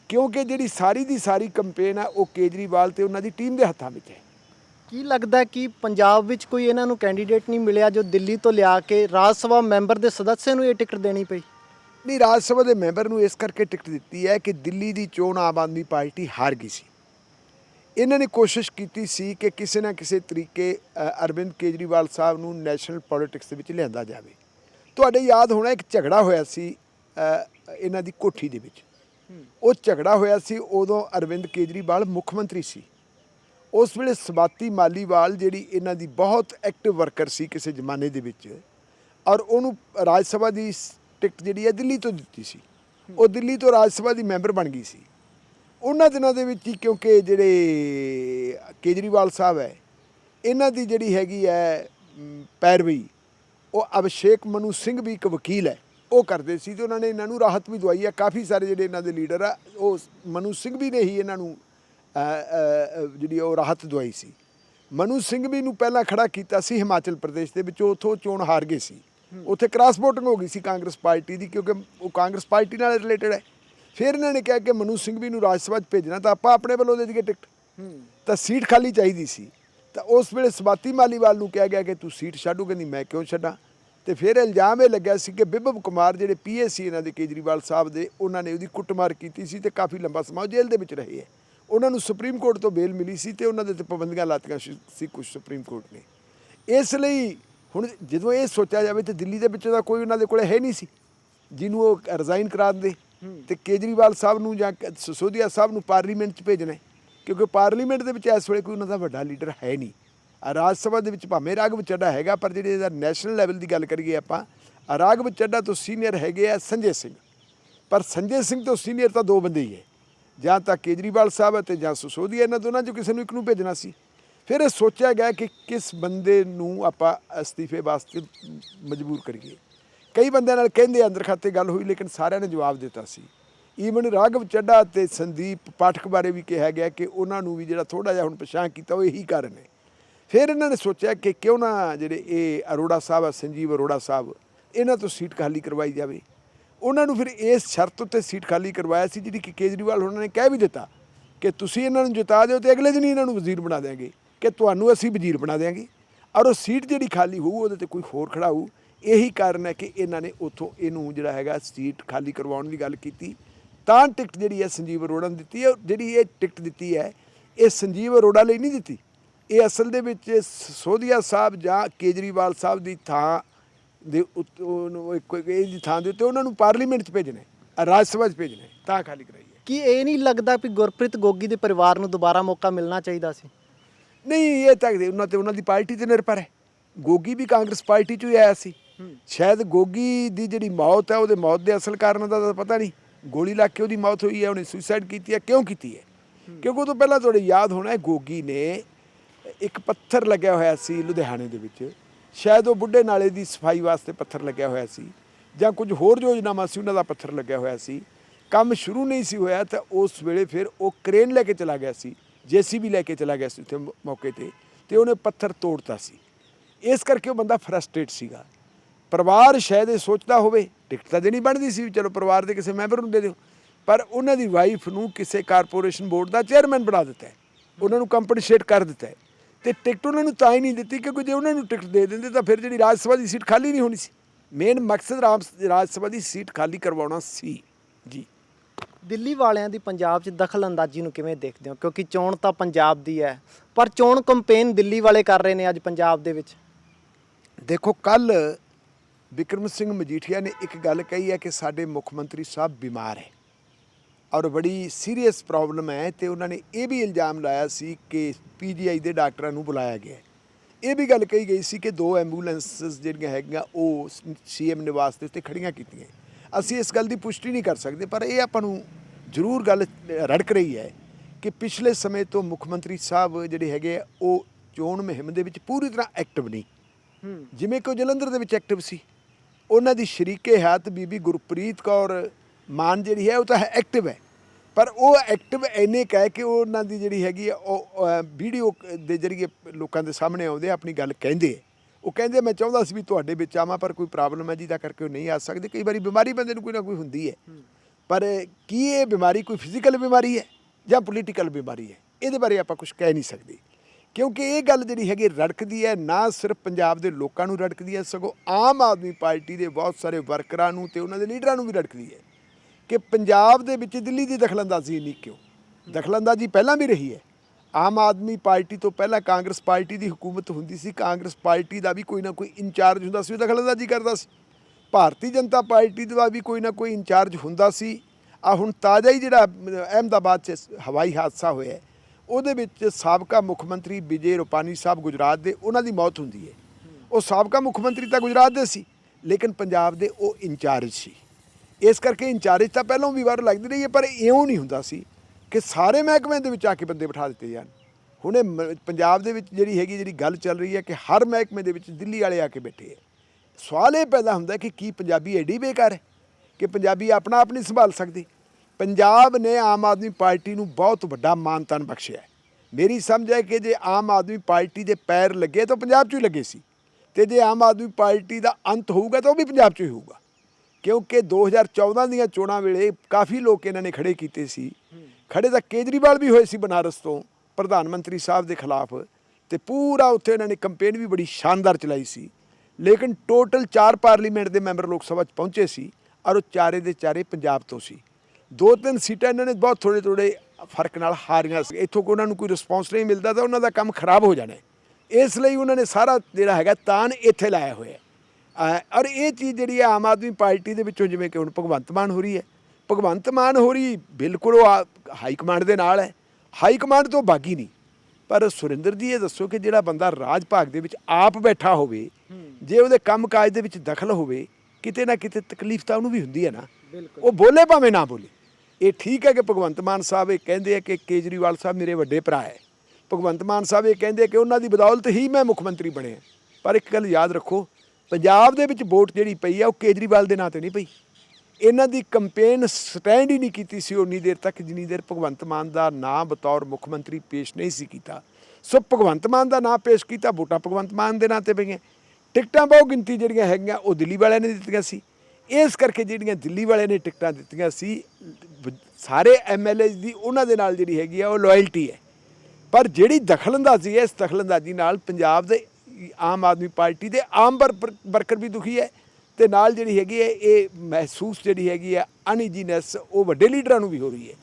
Speaker 1: ਕਿਉਂਕਿ ਜਿਹੜੀ ਸਾਰੀ ਦੀ ਸਾਰੀ ਕੰਪੇਨ ਆ, ਉਹ ਕੇਜਰੀਵਾਲ ਤੇ ਉਹਨਾਂ ਦੀ ਟੀਮ ਦੇ ਹੱਥਾਂ ਵਿੱਚ ਹੈ।
Speaker 2: ਕੀ ਲੱਗਦਾ ਕਿ ਪੰਜਾਬ ਵਿੱਚ ਕੋਈ ਇਹਨਾਂ ਨੂੰ ਕੈਂਡੀਡੇਟ ਨਹੀਂ ਮਿਲਿਆ ਜੋ ਦਿੱਲੀ ਤੋਂ ਲਿਆ ਕੇ ਰਾਜ ਸਭਾ ਮੈਂਬਰ ਦੇ ਸਦੱਸਿਆ ਨੂੰ ਇਹ ਟਿਕਟ ਦੇਣੀ ਪਈ?
Speaker 1: ਨਹੀਂ ਰਾਜ ਸਭਾ ਦੇ ਮੈਂਬਰ ਨੂੰ ਇਸ ਕਰਕੇ ਟਿਕਟ ਦਿੱਤੀ ਹੈ ਕਿ ਦਿੱਲੀ ਦੀ ਚੋਣ ਆਮ ਆਦਮੀ ਪਾਰਟੀ ਹਾਰ ਗਈ ਸੀ। ਇਹਨਾਂ ਨੇ ਕੋਸ਼ਿਸ਼ ਕੀਤੀ ਸੀ ਕਿ ਕਿਸੇ ਨਾ ਕਿਸੇ ਤਰੀਕੇ ਅਰਵਿੰਦ ਕੇਜਰੀਵਾਲ ਸਾਹਿਬ ਨੂੰ ਨੈਸ਼ਨਲ ਪੋਲਿਟਿਕਸ ਦੇ ਵਿੱਚ ਲਿਆਂਦਾ ਜਾਵੇ। ਤੁਹਾਡੇ ਯਾਦ ਹੋਣਾ ਇੱਕ ਝਗੜਾ ਹੋਇਆ ਸੀ ਇਹਨਾਂ ਦੀ ਕੋਠੀ ਦੇ ਵਿੱਚ। ਉਹ ਝਗੜਾ ਹੋਇਆ ਸੀ ਉਦੋਂ ਅਰਵਿੰਦ ਕੇਜਰੀਵਾਲ ਮੁੱਖ ਮੰਤਰੀ ਸੀ। ਉਸ ਵੇਲੇ ਸਬਾਤੀ ਮਾਲੀਵਾਲ ਜਿਹੜੀ ਇਹਨਾਂ ਦੀ ਬਹੁਤ ਐਕਟਿਵ ਵਰਕਰ ਸੀ ਕਿਸੇ ਜ਼ਮਾਨੇ ਦੇ ਵਿੱਚ ਔਰ ਉਹਨੂੰ ਰਾਜ ਸਭਾ ਦੀ ਟਿਕਟ ਜਿਹੜੀ ਹੈ ਦਿੱਲੀ ਤੋਂ ਦਿੱਤੀ ਸੀ। ਉਹ ਦਿੱਲੀ ਤੋਂ ਰਾਜ ਸਭਾ ਦੀ ਮੈਂਬਰ ਬਣ ਗਈ ਸੀ। ਉਹਨਾਂ ਦਿਨਾਂ ਦੇ ਵਿੱਚ ਹੀ ਕਿਉਂਕਿ ਜਿਹੜੇ ਕੇਜਰੀਵਾਲ ਸਾਹਿਬ ਹੈ, ਇਹਨਾਂ ਦੀ ਜਿਹੜੀ ਹੈਗੀ ਹੈ ਪੈਰਵੀ ਉਹ ਅਭਿਸ਼ੇਕ ਮਨੂ ਸਿੰਘ ਵੀ ਇੱਕ ਵਕੀਲ ਹੈ। ਉਹ ਕਰਦੇ ਸੀ ਤੇ ਉਹਨਾਂ ਨੇ ਇਹਨਾਂ ਨੂੰ ਰਾਹਤ ਵੀ ਦਵਾਈ ਹੈ। ਕਾਫੀ ਸਾਰੇ ਜਿਹੜੇ ਇਹਨਾਂ ਦੇ ਲੀਡਰ ਆ, ਉਹ ਮਨੂ ਸਿੰਘ ਵੀ ਨੇ ਹੀ ਇਹਨਾਂ ਨੂੰ ਜਿਹੜੀ ਉਹ ਰਾਹਤ ਦਵਾਈ ਸੀ। ਮਨੂ ਸਿੰਘ ਵੀ ਨੂੰ ਪਹਿਲਾਂ ਖੜਾ ਕੀਤਾ ਸੀ ਹਿਮਾਚਲ ਪ੍ਰਦੇਸ਼ ਦੇ ਵਿੱਚ ਉੱਥੋਂ ਚੋਣ ਹਾਰ ਗਏ ਸੀ। ਉੱਥੇ ਕ੍ਰਾਸ ਵੋਟਿੰਗ ਹੋ ਗਈ ਸੀ ਕਾਂਗਰਸ ਪਾਰਟੀ ਦੀ ਕਿਉਂਕਿ ਉਹ ਕਾਂਗਰਸ ਪਾਰਟੀ ਨਾਲ ਰਿਲੇਟਡ ਹੈ। ਫਿਰ ਇਹਨਾਂ ਨੇ ਕਿਹਾ ਕਿ ਮਨੂ ਸਿੰਘ ਵੀ ਨੂੰ ਰਾਜ ਸਭਾ 'ਚ ਭੇਜਣਾ ਤਾਂ ਆਪਾਂ ਆਪਣੇ ਵੱਲੋਂ ਦੇ ਦਈਏ ਟਿਕਟ ਤਾਂ ਸੀਟ ਖਾਲੀ ਚਾਹੀਦੀ ਸੀ। ਤਾਂ ਉਸ ਵੇਲੇ ਸਬਾਤੀ ਮਾਲੀਵਾਲ ਨੂੰ ਕਿਹਾ ਗਿਆ ਕਿ ਤੂੰ ਸੀਟ ਛੱਡੂ ਕਹਿੰਦੀ ਮੈਂ ਕਿਉਂ ਛੱਡਾਂ? ਤੇ ਫਿਰ ਇਲਜ਼ਾਮ ਇਹ ਲੱਗਿਆ ਸੀ ਕਿ ਬਿਬਬ ਕੁਮਾਰ ਜਿਹੜੇ ਪੀਏ ਸੀ ਇਹਨਾਂ ਦੇ ਕੇਜਰੀਵਾਲ ਸਾਹਿਬ ਦੇ ਉਹਨਾਂ ਨੇ ਉਹਦੀ ਕੁੱਟਮਾਰ ਕੀਤੀ ਸੀ ਤੇ ਕਾਫੀ ਲੰਬਾ ਸਮਾਂ ਉਹ ਜੇਲ੍ਹ ਦੇ ਵਿੱਚ ਰਹੇ ਹੈ। ਉਹਨਾਂ ਨੂੰ ਸੁਪਰੀਮ ਕੋਰਟ ਤੋਂ ਬੇਲ ਮਿਲੀ ਸੀ ਤੇ ਉਹਨਾਂ ਦੇ ਤੇ ਪਾਬੰਦੀਆਂ ਲਾਤੀਆਂ ਸੀ ਸੀ ਕੁਝ ਸੁਪਰੀਮ ਕੋਰਟ ਨੇ। ਇਸ ਲਈ ਹੁਣ ਜਦੋਂ ਇਹ ਸੋਚਿਆ ਜਾਵੇ ਤੇ ਦਿੱਲੀ ਦੇ ਵਿੱਚ ਤਾਂ ਕੋਈ ਉਹਨਾਂ ਦੇ ਕੋਲੇ ਹੈ ਨਹੀਂ ਸੀ ਜਿਹਨੂੰ ਉਹ ਰਿਜ਼ਾਈਨ ਕਰਾ ਦਿੰਦੇ ਤੇ ਕੇਜਰੀਵਾਲ ਸਾਹਿਬ ਨੂੰ ਜਾਂ ਸਿਸੋਦੀਆ ਸਾਹਿਬ ਨੂੰ ਪਾਰਲੀਮੈਂਟ 'ਚ ਭੇਜਣਾ। ਕਿਉਂਕਿ ਪਾਰਲੀਮੈਂਟ ਦੇ ਵਿੱਚ ਇਸ ਵੇਲੇ ਕੋਈ ਉਹਨਾਂ ਦਾ ਵੱਡਾ ਲੀਡਰ ਹੈ ਨਹੀਂ। ਆ ਰਾਜ ਸਭਾ ਦੇ ਵਿੱਚ ਭਾਵੇਂ ਰਾਘਵ ਚੱਡਾ ਹੈਗਾ ਪਰ ਜਿਹੜੇ ਇਹਦਾ ਨੈਸ਼ਨਲ ਲੈਵਲ ਦੀ ਗੱਲ ਕਰੀਏ ਆਪਾਂ ਆ ਰਾਘਵ ਚੱਡਾ ਤੋਂ ਸੀਨੀਅਰ ਹੈਗੇ ਆ ਸੰਜੇ ਸਿੰਘ। ਪਰ ਸੰਜੇ ਸਿੰਘ ਤੋਂ ਸੀਨੀਅਰ ਤਾਂ ਦੋ ਬੰਦੇ ਹੀ ਹੈ ਜਾਂ ਤਾਂ ਕੇਜਰੀਵਾਲ ਸਾਹਿਬ ਅਤੇ ਜਾਂ ਸੁਸੋਦੀਆ ਇਹਨਾਂ ਦੋਨਾਂ ਚੋਂ ਕਿਸੇ ਨੂੰ ਇੱਕ ਨੂੰ ਭੇਜਣਾ ਸੀ। ਫਿਰ ਇਹ ਸੋਚਿਆ ਗਿਆ ਕਿ ਕਿਸ ਬੰਦੇ ਨੂੰ ਆਪਾਂ ਅਸਤੀਫੇ ਵਾਸਤੇ ਮਜਬੂਰ ਕਰੀਏ। ਕਈ ਬੰਦਿਆਂ ਨਾਲ ਕਹਿੰਦੇ ਅੰਦਰ ਖਾਤੇ ਗੱਲ ਹੋਈ, ਲੇਕਿਨ ਸਾਰਿਆਂ ਨੇ ਜਵਾਬ ਦਿੱਤਾ ਸੀ। ਈਵਨ ਰਾਘਵ ਚੱਡਾ ਤੇ ਸੰਦੀਪ ਪਾਠਕ ਬਾਰੇ ਵੀ ਕਿਹਾ ਗਿਆ ਕਿ ਉਹਨਾਂ ਨੂੰ ਵੀ ਜਿਹੜਾ ਥੋੜਾ ਜਿਹਾ ਹੁਣ ਪਛਾਣ ਕੀਤਾ, ਉਹ ਇਹੀ ਕਾਰਨ ਹੈ। ਫਿਰ ਇਹਨਾਂ ਨੇ ਸੋਚਿਆ ਕਿ ਕਿਉਂ ਨਾ ਜਿਹੜੇ ਇਹ ਅਰੋੜਾ ਸਾਹਿਬ ਆ, ਸੰਜੀਵ ਅਰੋੜਾ ਸਾਹਿਬ, ਇਹਨਾਂ ਤੋਂ ਸੀਟ ਖਾਲੀ ਕਰਵਾਈ ਜਾਵੇ। ਉਹਨਾਂ ਨੂੰ ਫਿਰ ਇਸ ਸ਼ਰਤ ਉੱਤੇ ਸੀਟ ਖਾਲੀ ਕਰਵਾਇਆ ਸੀ, ਜਿਹੜੀ ਕਿ ਕੇਜਰੀਵਾਲ ਉਹਨਾਂ ਨੇ ਕਹਿ ਵੀ ਦਿੱਤਾ ਕਿ ਤੁਸੀਂ ਇਹਨਾਂ ਨੂੰ ਜਿਤਾ ਦਿਓ ਤੇ ਅਗਲੇ ਦਿਨ ਹੀ ਇਹਨਾਂ ਨੂੰ ਵਜ਼ੀਰ ਬਣਾ ਦੇਾਂਗੇ ਕਿ ਤੁਹਾਨੂੰ ਅਸੀਂ ਵਜ਼ੀਰ ਬਣਾ ਦੇਾਂਗੇ ਔਰ ਉਹ ਸੀਟ ਜਿਹੜੀ ਖਾਲੀ ਹੋਊ, ਉਹਦੇ ਤੇ ਕੋਈ ਹੋਰ ਖੜਾ ਇਹੀ ਕਾਰਨ ਹੈ ਕਿ ਇਹਨਾਂ ਨੇ ਉੱਥੋਂ ਇਹਨੂੰ ਜਿਹੜਾ ਹੈਗਾ ਸੀਟ ਖਾਲੀ ਕਰਵਾਉਣ ਦੀ ਗੱਲ ਕੀਤੀ। ਤਾਂ ਟਿਕਟ ਜਿਹੜੀ ਹੈ ਸੰਜੀਵ ਅਰੋੜਾ ਨੂੰ ਦਿੱਤੀ ਹੈ। ਜਿਹੜੀ ਇਹ ਟਿਕਟ ਦਿੱਤੀ ਹੈ, ਇਹ ਸੰਜੀਵ ਅਰੋੜਾ ਲਈ ਨਹੀਂ ਦਿੱਤੀ। ਇਹ ਅਸਲ ਦੇ ਵਿੱਚ ਸੋਧੀਆ ਸਾਹਿਬ ਜਾਂ ਕੇਜਰੀਵਾਲ ਸਾਹਿਬ ਦੀ ਥਾਂ ਦੇ ਉੱਤ- ਉਹਨੂੰ ਇੱਕ ਇਹ ਥਾਂ ਦੇ ਉੱਤੇ ਉਹਨਾਂ ਨੂੰ ਪਾਰਲੀਮੈਂਟ 'ਚ ਭੇਜਣਾ ਰਾਜ ਸਭਾ 'ਚ ਭੇਜਣਾ ਤਾਂ ਖਾਲੀ ਕਰਾਈ ਹੈ।
Speaker 2: ਕੀ ਇਹ ਨਹੀਂ ਲੱਗਦਾ ਵੀ ਗੁਰਪ੍ਰੀਤ ਗੋਗੀ ਦੇ ਪਰਿਵਾਰ ਨੂੰ ਦੁਬਾਰਾ ਮੌਕਾ ਮਿਲਣਾ ਚਾਹੀਦਾ ਸੀ?
Speaker 1: ਨਹੀਂ ਇਹ ਤਾਂ ਉਹਨਾਂ ਤੇ ਉਹਨਾਂ ਦੀ ਪਾਰਟੀ ਤੇ ਨਿਰਭਰ ਹੈ। ਗੋਗੀ ਵੀ ਕਾਂਗਰਸ ਪਾਰਟੀ 'ਚੋਂ ਹੀ ਆਇਆ ਸੀ। ਸ਼ਾਇਦ ਗੋਗੀ ਦੀ ਜਿਹੜੀ ਮੌਤ ਹੈ ਉਹਦੇ ਮੌਤ ਦੇ ਅਸਲ ਕਾਰਨ ਦਾ ਤਾਂ ਪਤਾ ਨਹੀਂ। ਗੋਲੀ ਲੱਗ ਕੇ ਉਹਦੀ ਮੌਤ ਹੋਈ ਹੈ ਉਹਨੇ ਸੁਸਾਈਡ ਕੀਤੀ ਹੈ। ਕਿਉਂ ਕੀਤੀ ਹੈ। ਕਿਉਂਕਿ ਉਹ ਤੋਂ ਪਹਿਲਾਂ ਤੁਹਾਡੇ ਯਾਦ ਹੋਣਾ ਹੈ ਗੋਗੀ ਨੇ ਇੱਕ ਪੱਥਰ ਲੱਗਿਆ ਹੋਇਆ ਸੀ ਲੁਧਿਆਣੇ ਦੇ ਵਿੱਚ। ਸ਼ਾਇਦ ਉਹ ਬੁੱਢੇ ਨਾਲੇ ਦੀ ਸਫ਼ਾਈ ਵਾਸਤੇ ਪੱਥਰ ਲੱਗਿਆ ਹੋਇਆ ਸੀ ਜਾਂ ਕੁਝ ਹੋਰ ਯੋਜਨਾਵਾਂ ਸੀ ਉਹਨਾਂ ਦਾ ਪੱਥਰ ਲੱਗਿਆ ਹੋਇਆ ਸੀ। ਕੰਮ ਸ਼ੁਰੂ ਨਹੀਂ ਸੀ ਹੋਇਆ ਤਾਂ ਉਸ ਵੇਲੇ ਫਿਰ ਉਹ ਕ੍ਰੇਨ ਲੈ ਕੇ ਚਲਾ ਗਿਆ ਸੀ। ਜੀਸੀਬੀ ਲੈ ਕੇ ਚਲਾ ਗਿਆ ਸੀ ਉੱਥੇ ਮੌਕੇ ਤੇ ਤੇ ਉਹਨੇ ਪੱਥਰ ਤੋੜਤਾ ਸੀ। ਇਸ ਕਰਕੇ ਉਹ ਬੰਦਾ ਫਰਸਟ੍ਰੇਟ ਸੀਗਾ। ਪਰਿਵਾਰ ਸ਼ਾਇਦ ਇਹ ਸੋਚਦਾ ਹੋਵੇ ਟਿਕਟ ਤਾਂ ਦੇਣੀ ਬਣਦੀ ਸੀ ਵੀ ਚਲੋ ਪਰਿਵਾਰ ਦੇ ਕਿਸੇ ਮੈਂਬਰ ਨੂੰ ਦੇ ਦਿਓ। ਪਰ ਉਹਨਾਂ ਦੀ ਵਾਈਫ ਨੂੰ ਕਿਸੇ ਕਾਰਪੋਰੇਸ਼ਨ ਬੋਰਡ ਦਾ ਚੇਅਰਮੈਨ ਬਣਾ ਦਿੱਤਾ ਹੈ। ਉਹਨਾਂ ਨੂੰ ਕੰਪਨਸੇਟ ਕਰ ਦਿੱਤਾ ਹੈ। ਤੇ ਟਿਕਟ ਉਹਨਾਂ ਨੂੰ ਤਾਂ ਹੀ ਨਹੀਂ ਦਿੱਤੀ ਕਿਉਂਕਿ ਜੇ ਉਹਨਾਂ ਨੂੰ ਟਿਕਟ ਦੇ ਦਿੰਦੇ ਤਾਂ ਫਿਰ ਜਿਹੜੀ ਰਾਜ ਸਭਾ ਦੀ ਸੀਟ ਖਾਲੀ ਨਹੀਂ ਹੋਣੀ ਸੀ। ਮੇਨ ਮਕਸਦ ਰਾਮ ਰਾਜ ਸਭਾ ਦੀ ਸੀਟ ਖਾਲੀ ਕਰਵਾਉਣਾ ਸੀ। ਜੀ।
Speaker 2: ਦਿੱਲੀ ਵਾਲਿਆਂ ਦੀ ਪੰਜਾਬ 'ਚ ਦਖਲ ਅੰਦਾਜ਼ੀ ਨੂੰ ਕਿਵੇਂ ਦੇਖਦੇ ਹੋ? ਕਿਉਂਕਿ ਚੋਣ ਤਾਂ ਪੰਜਾਬ ਦੀ ਹੈ। ਪਰ ਚੋਣ ਕੰਪੇਨ ਦਿੱਲੀ ਵਾਲੇ ਕਰ ਰਹੇ ਨੇ ਅੱਜ ਪੰਜਾਬ ਦੇ ਵਿੱਚ।
Speaker 1: ਦੇਖੋ ਕੱਲ ਵਿਕਰਮ ਸਿੰਘ ਮਜੀਠੀਆ ਨੇ ਇੱਕ ਗੱਲ ਕਹੀ ਹੈ ਕਿ ਸਾਡੇ ਮੁੱਖ ਮੰਤਰੀ ਸਾਹਿਬ ਬਿਮਾਰ ਹੈ ਔਰ ਬੜੀ ਸੀਰੀਅਸ ਪ੍ਰੋਬਲਮ ਹੈ ਤੇ ਉਹਨਾਂ ਨੇ ਇਹ ਵੀ ਇਲਜ਼ਾਮ ਲਾਇਆ ਸੀ ਕਿ ਪੀਜੀਆਈ ਦੇ ਡਾਕਟਰਾਂ ਨੂੰ ਬੁਲਾਇਆ ਗਿਆ ਇਹ ਵੀ ਗੱਲ ਕਹੀ ਗਈ ਸੀ ਕਿ ਦੋ ਐਂਬੂਲੈਂਸਸ ਜਿਹੜੀਆਂ ਹੈਗੀਆਂ, ਉਹ ਸੀਐਮ ਨਿਵਾਸ ਦੇ ਉੱਤੇ ਖੜੀਆਂ ਕੀਤੀਆਂ। ਅਸੀਂ ਇਸ ਗੱਲ ਦੀ ਪੁਸ਼ਟੀ ਨਹੀਂ ਕਰ ਸਕਦੇ ਪਰ ਇਹ ਆਪਾਂ ਨੂੰ ਜ਼ਰੂਰ ਗੱਲ ਰੜਕ ਰਹੀ ਹੈ ਕਿ ਪਿਛਲੇ ਸਮੇਂ ਤੋਂ ਮੁੱਖ ਮੰਤਰੀ ਸਾਹਿਬ ਜਿਹੜੇ ਹੈਗੇ ਉਹ ਚੋਣ ਮੁਹਿੰਮ ਦੇ ਵਿੱਚ ਪੂਰੀ ਤਰ੍ਹਾਂ ਐਕਟਿਵ ਨਹੀਂ। ਜਿਵੇਂ ਕਿ ਜਲੰਧਰ ਦੇ ਵਿੱਚ ਐਕਟਿਵ ਸੀ। ਉਹਨਾਂ ਦੀ ਸ਼ਰੀਕੇ ਹੱਥ ਬੀਬੀ ਗੁਰਪ੍ਰੀਤ ਕੌਰ ਮਾਨ ਜਿਹੜੀ ਹੈ ਉਹ ਤਾਂ ਐਕਟਿਵ ਹੈ। ਪਰ ਉਹ ਐਕਟਿਵ ਐਨੇ ਕਹਿ ਕੇ ਉਹਨਾਂ ਦੀ ਜਿਹੜੀ ਹੈਗੀ ਉਹ ਵੀਡੀਓ ਦੇ ਜ਼ਰੀਏ ਲੋਕਾਂ ਦੇ ਸਾਹਮਣੇ ਆਉਂਦੇ ਆਪਣੀ ਗੱਲ ਕਹਿੰਦੇ। ਉਹ ਕਹਿੰਦੇ ਮੈਂ ਚਾਹੁੰਦਾ ਸੀ ਵੀ ਤੁਹਾਡੇ ਵਿੱਚ ਆਵਾਂ ਪਰ ਕੋਈ ਪ੍ਰੋਬਲਮ ਹੈ ਜਿਹਦਾ ਕਰਕੇ ਉਹ ਨਹੀਂ ਆ ਸਕਦੇ। ਕਈ ਵਾਰੀ ਬਿਮਾਰੀ ਬੰਦੇ ਨੂੰ ਕੋਈ ਨਾ ਕੋਈ ਹੁੰਦੀ ਹੈ। ਪਰ ਕੀ ਇਹ ਬਿਮਾਰੀ ਕੋਈ ਫਿਜ਼ੀਕਲ ਬਿਮਾਰੀ ਹੈ ਜਾਂ ਪੋਲੀਟੀਕਲ ਬਿਮਾਰੀ ਹੈ? ਇਹਦੇ ਬਾਰੇ ਆਪਾਂ ਕੁਝ ਕਹਿ ਨਹੀਂ ਸਕਦੇ। ਕਿਉਂਕਿ ਇਹ ਗੱਲ ਜਿਹੜੀ ਹੈਗੀ ਰੜਕਦੀ ਹੈ ਨਾ ਸਿਰਫ ਪੰਜਾਬ ਦੇ ਲੋਕਾਂ ਨੂੰ ਰੜਕਦੀ ਹੈ ਸਗੋਂ ਆਮ ਆਦਮੀ ਪਾਰਟੀ ਦੇ ਬਹੁਤ ਸਾਰੇ ਵਰਕਰਾਂ ਨੂੰ ਤੇ ਉਹਨਾਂ ਦੇ ਲੀਡਰਾਂ ਨੂੰ ਵੀ ਰੜਕਦੀ ਹੈ। ਕਿ ਪੰਜਾਬ ਦੇ ਵਿੱਚ ਦਿੱਲੀ ਦੀ ਦਖਲਅੰਦਾਜ਼ੀ ਨਹੀਂ ਕਿਉਂ? ਦਖਲਅੰਦਾਜ਼ੀ ਪਹਿਲਾਂ ਵੀ ਰਹੀ ਹੈ। ਆਮ ਆਦਮੀ ਪਾਰਟੀ ਤੋਂ ਪਹਿਲਾਂ ਕਾਂਗਰਸ ਪਾਰਟੀ ਦੀ ਹਕੂਮਤ ਹੁੰਦੀ ਸੀ, ਕਾਂਗਰਸ ਪਾਰਟੀ ਦਾ ਵੀ ਕੋਈ ਨਾ ਕੋਈ ਇੰਚਾਰਜ ਹੁੰਦਾ ਸੀ ਉਹ ਦਖਲਅੰਦਾਜ਼ੀ ਕਰਦਾ ਸੀ। ਭਾਰਤੀ ਜਨਤਾ ਪਾਰਟੀ ਦਾ ਵੀ ਕੋਈ ਨਾ ਕੋਈ ਇੰਚਾਰਜ ਹੁੰਦਾ ਸੀ। ਆ ਹੁਣ ਤਾਜ਼ਾ ਹੀ ਜਿਹੜਾ ਅਹਿਮਦਾਬਾਦ 'ਚ ਹਵਾਈ ਹਾਦਸਾ ਹੋਇਆ ਉਹਦੇ ਵਿੱਚ ਸਾਬਕਾ ਮੁੱਖ ਮੰਤਰੀ ਵਿਜੇ ਰੂਪਾਨੀ ਸਾਹਿਬ ਗੁਜਰਾਤ ਦੇ, ਉਹਨਾਂ ਦੀ ਮੌਤ ਹੁੰਦੀ ਹੈ। ਉਹ ਸਾਬਕਾ ਮੁੱਖ ਮੰਤਰੀ ਤਾਂ ਗੁਜਰਾਤ ਦੇ ਸੀ, ਲੇਕਿਨ ਪੰਜਾਬ ਦੇ ਉਹ ਇੰਚਾਰਜ ਸੀ। ਇਸ ਕਰਕੇ ਇੰਚਾਰਜ ਤਾਂ ਪਹਿਲਾਂ ਵੀ ਵਾਰ ਲੱਗਦੀ ਰਹੀ ਹੈ ਪਰ ਇਉਂ ਨਹੀਂ ਹੁੰਦਾ ਸੀ ਕਿ ਸਾਰੇ ਮਹਿਕਮੇ ਦੇ ਵਿੱਚ ਆ ਕੇ ਬੰਦੇ ਬਿਠਾ ਦਿੱਤੇ ਜਾਣ। ਹੁਣ ਇਹ ਪੰਜਾਬ ਦੇ ਵਿੱਚ ਜਿਹੜੀ ਹੈਗੀ, ਜਿਹੜੀ ਗੱਲ ਚੱਲ ਰਹੀ ਹੈ ਕਿ ਹਰ ਮਹਿਕਮੇ ਦੇ ਵਿੱਚ ਦਿੱਲੀ ਵਾਲੇ ਆ ਕੇ ਬੈਠੇ ਹੈ ਸਵਾਲ ਇਹ ਪੈਦਾ ਹੁੰਦਾ ਕਿ ਕੀ ਪੰਜਾਬੀ ਐਡੀ ਬੇਕਾਰ ਹੈ ਕਿ ਪੰਜਾਬੀ ਆਪਣਾ ਆਪ ਨਹੀਂ ਸੰਭਾਲ ਸਕਦੀ। ਪੰਜਾਬ ਨੇ ਆਮ ਆਦਮੀ ਪਾਰਟੀ ਨੂੰ ਬਹੁਤ ਵੱਡਾ ਮਾਨਤਾਨ ਬਖਸ਼ਿਆ ਮੇਰੀ ਸਮਝ ਹੈ ਕਿ ਜੇ ਆਮ ਆਦਮੀ ਪਾਰਟੀ ਦੇ ਪੈਰ ਲੱਗੇ ਤਾਂ ਪੰਜਾਬ 'ਚ ਹੀ ਲੱਗੇ ਸੀ। ਤੇ ਜੇ ਆਮ ਆਦਮੀ ਪਾਰਟੀ ਦਾ ਅੰਤ ਹੋਊਗਾ ਤਾਂ ਉਹ ਵੀ ਪੰਜਾਬ 'ਚ ਹੀ ਹੋਊਗਾ। ਕਿਉਂਕਿ 2014 ਦੀਆਂ ਚੋਣਾਂ ਵੇਲੇ ਕਾਫੀ ਲੋਕ ਇਹਨਾਂ ਨੇ ਖੜੇ ਕੀਤੇ ਸੀ। ਖੜੇ ਤਾਂ ਕੇਜਰੀਵਾਲ ਵੀ ਹੋਏ ਸੀ ਬਨਾਰਸ ਤੋਂ, ਪ੍ਰਧਾਨ ਮੰਤਰੀ ਸਾਹਿਬ ਦੇ ਖਿਲਾਫ, ਤੇ ਪੂਰਾ ਉੱਥੇ ਇਹਨਾਂ ਨੇ ਕੰਪੇਨ ਵੀ ਬੜੀ ਸ਼ਾਨਦਾਰ ਚਲਾਈ ਸੀ। ਲੇਕਿਨ ਟੋਟਲ 4 ਪਾਰਲੀਮੈਂਟ ਦੇ ਮੈਂਬਰ ਲੋਕ ਸਭਾ 'ਚ ਪਹੁੰਚੇ ਸੀ ਔਰ ਉਹ ਚਾਰੇ ਦੇ ਚਾਰੇ ਪੰਜਾਬ ਤੋਂ ਸੀ। ਦੋ ਤਿੰਨ ਸੀਟਾਂ ਇਹਨਾਂ ਨੇ ਬਹੁਤ ਥੋੜੇ ਥੋੜੇ ਫ਼ਰਕ ਨਾਲ ਹਾਰੀਆਂ ਸੀ। ਇੱਥੋਂ ਕੋਈ ਉਹਨਾਂ ਨੂੰ ਕੋਈ ਰਿਸਪੌਂਸ ਨਹੀਂ ਮਿਲਦਾ ਤਾਂ ਉਹਨਾਂ ਦਾ ਕੰਮ ਖਰਾਬ ਹੋ ਜਾਣਾ ਇਸ ਲਈ ਉਹਨਾਂ ਨੇ ਸਾਰਾ ਜਿਹੜਾ ਹੈਗਾ ਤਾਨ ਇੱਥੇ ਲਾਇਆ ਹੋਇਆ ਔਰ ਇਹ ਚੀਜ਼ ਜਿਹੜੀ ਹੈ ਆਮ ਆਦਮੀ ਪਾਰਟੀ ਦੇ ਵਿੱਚੋਂ ਜਿਵੇਂ ਕਿ ਹੁਣ ਭਗਵੰਤ ਮਾਨ ਹੋ ਰਹੀ ਹੈ ਭਗਵੰਤ ਮਾਨ ਹੋ ਰਹੀ ਬਿਲਕੁਲ ਉਹ ਆ- ਹਾਈ ਕਮਾਂਡ ਦੇ ਨਾਲ ਹੈ। ਹਾਈ ਕਮਾਂਡ ਤੋਂ ਬਾਗੀ ਨਹੀਂ। ਪਰ ਸੁਰਿੰਦਰ ਜੀ ਇਹ ਦੱਸੋ ਕਿ ਜਿਹੜਾ ਬੰਦਾ ਰਾਜ ਭਾਗ ਦੇ ਵਿੱਚ ਆਪ ਬੈਠਾ ਹੋਵੇ ਜੇ ਉਹਦੇ ਕੰਮਕਾਜ ਦੇ ਵਿੱਚ ਦਖਲ ਹੋਵੇ ਕਿਤੇ ਨਾ ਕਿਤੇ ਤਕਲੀਫ ਤਾਂ ਉਹਨੂੰ ਵੀ ਹੁੰਦੀ ਹੈ ਨਾ। ਉਹ ਬੋਲੇ ਭਾਵੇਂ ਨਾ ਬੋਲੇ। ਇਹ ਠੀਕ ਹੈ ਕਿ ਭਗਵੰਤ ਮਾਨ ਸਾਹਿਬ ਇਹ ਕਹਿੰਦੇ ਆ ਕਿ ਕੇਜਰੀਵਾਲ ਸਾਹਿਬ ਮੇਰੇ ਵੱਡੇ ਭਰਾ ਹੈ। ਭਗਵੰਤ ਮਾਨ ਸਾਹਿਬ ਇਹ ਕਹਿੰਦੇ ਕਿ ਉਹਨਾਂ ਦੀ ਬਦੌਲਤ ਹੀ ਮੈਂ ਮੁੱਖ ਮੰਤਰੀ ਬਣਿਆ ਪਰ ਇੱਕ ਗੱਲ ਯਾਦ ਰੱਖੋ ਪੰਜਾਬ ਦੇ ਵਿੱਚ ਵੋਟ ਜਿਹੜੀ ਪਈ ਆ ਉਹ ਕੇਜਰੀਵਾਲ ਦੇ ਨਾਂ ਤੇ ਨਹੀਂ ਪਈ। ਇਹਨਾਂ ਦੀ ਕੰਪੇਨ ਸਟੈਂਡ ਹੀ ਨਹੀਂ ਕੀਤੀ ਸੀ, ਉਨੀ ਦੇਰ ਤੱਕ ਜਿੰਨੀ ਦੇਰ ਭਗਵੰਤ ਮਾਨ ਦਾ ਨਾਂ ਬਤੌਰ ਮੁੱਖ ਮੰਤਰੀ ਪੇਸ਼ ਨਹੀਂ ਸੀ ਕੀਤਾ। ਸੋ ਭਗਵੰਤ ਮਾਨ ਦਾ ਨਾਂ ਪੇਸ਼ ਕੀਤਾ, ਵੋਟਾਂ ਭਗਵੰਤ ਮਾਨ ਦੇ ਨਾਂ ਤੇ ਪਈਆਂ। ਟਿਕਟਾਂ ਬਹੁ ਗਿਣਤੀ ਜਿਹੜੀਆਂ ਹੈਗੀਆਂ, ਉਹ ਦਿੱਲੀ ਵਾਲਿਆਂ ਨੇ ਦਿੱਤੀਆਂ ਸੀ। ਇਸ ਕਰਕੇ ਜਿਹੜੀਆਂ ਦਿੱਲੀ ਵਾਲਿਆਂ ਨੇ ਟਿਕਟਾਂ ਦਿੱਤੀਆਂ ਸੀ ਵ- ਸਾਰੇ ਐਮਐਲਏ ਦੀ ਉਹਨਾਂ ਦੇ ਨਾਲ ਜਿਹੜੀ ਹੈਗੀ ਆ, ਉਹ ਲਾਇਲਟੀ ਹੈ। ਪਰ ਜਿਹੜੀ ਦਖਲਅੰਦਾਜ਼ੀ ਹੈ, ਇਸ ਦਖਲਅੰਦਾਜ਼ੀ ਨਾਲ ਪੰਜਾਬ ਦੇ ਆਮ ਆਦਮੀ ਪਾਰਟੀ ਦੇ ਆਮ ਵਰ- ਵਰਕਰ ਵੀ ਦੁਖੀ ਹੈ। ਤੇ ਨਾਲ ਜਿਹੜੀ ਹੈਗੀ ਹੈ ਇਹ ਮਹਿਸੂਸ ਜਿਹੜੀ ਹੈਗੀ ਹੈ ਅਨਈਜੀਨੈਸ ਉਹ ਵੱਡੇ ਲੀਡਰਾਂ ਨੂੰ ਵੀ ਹੋ ਰਹੀ ਹੈ।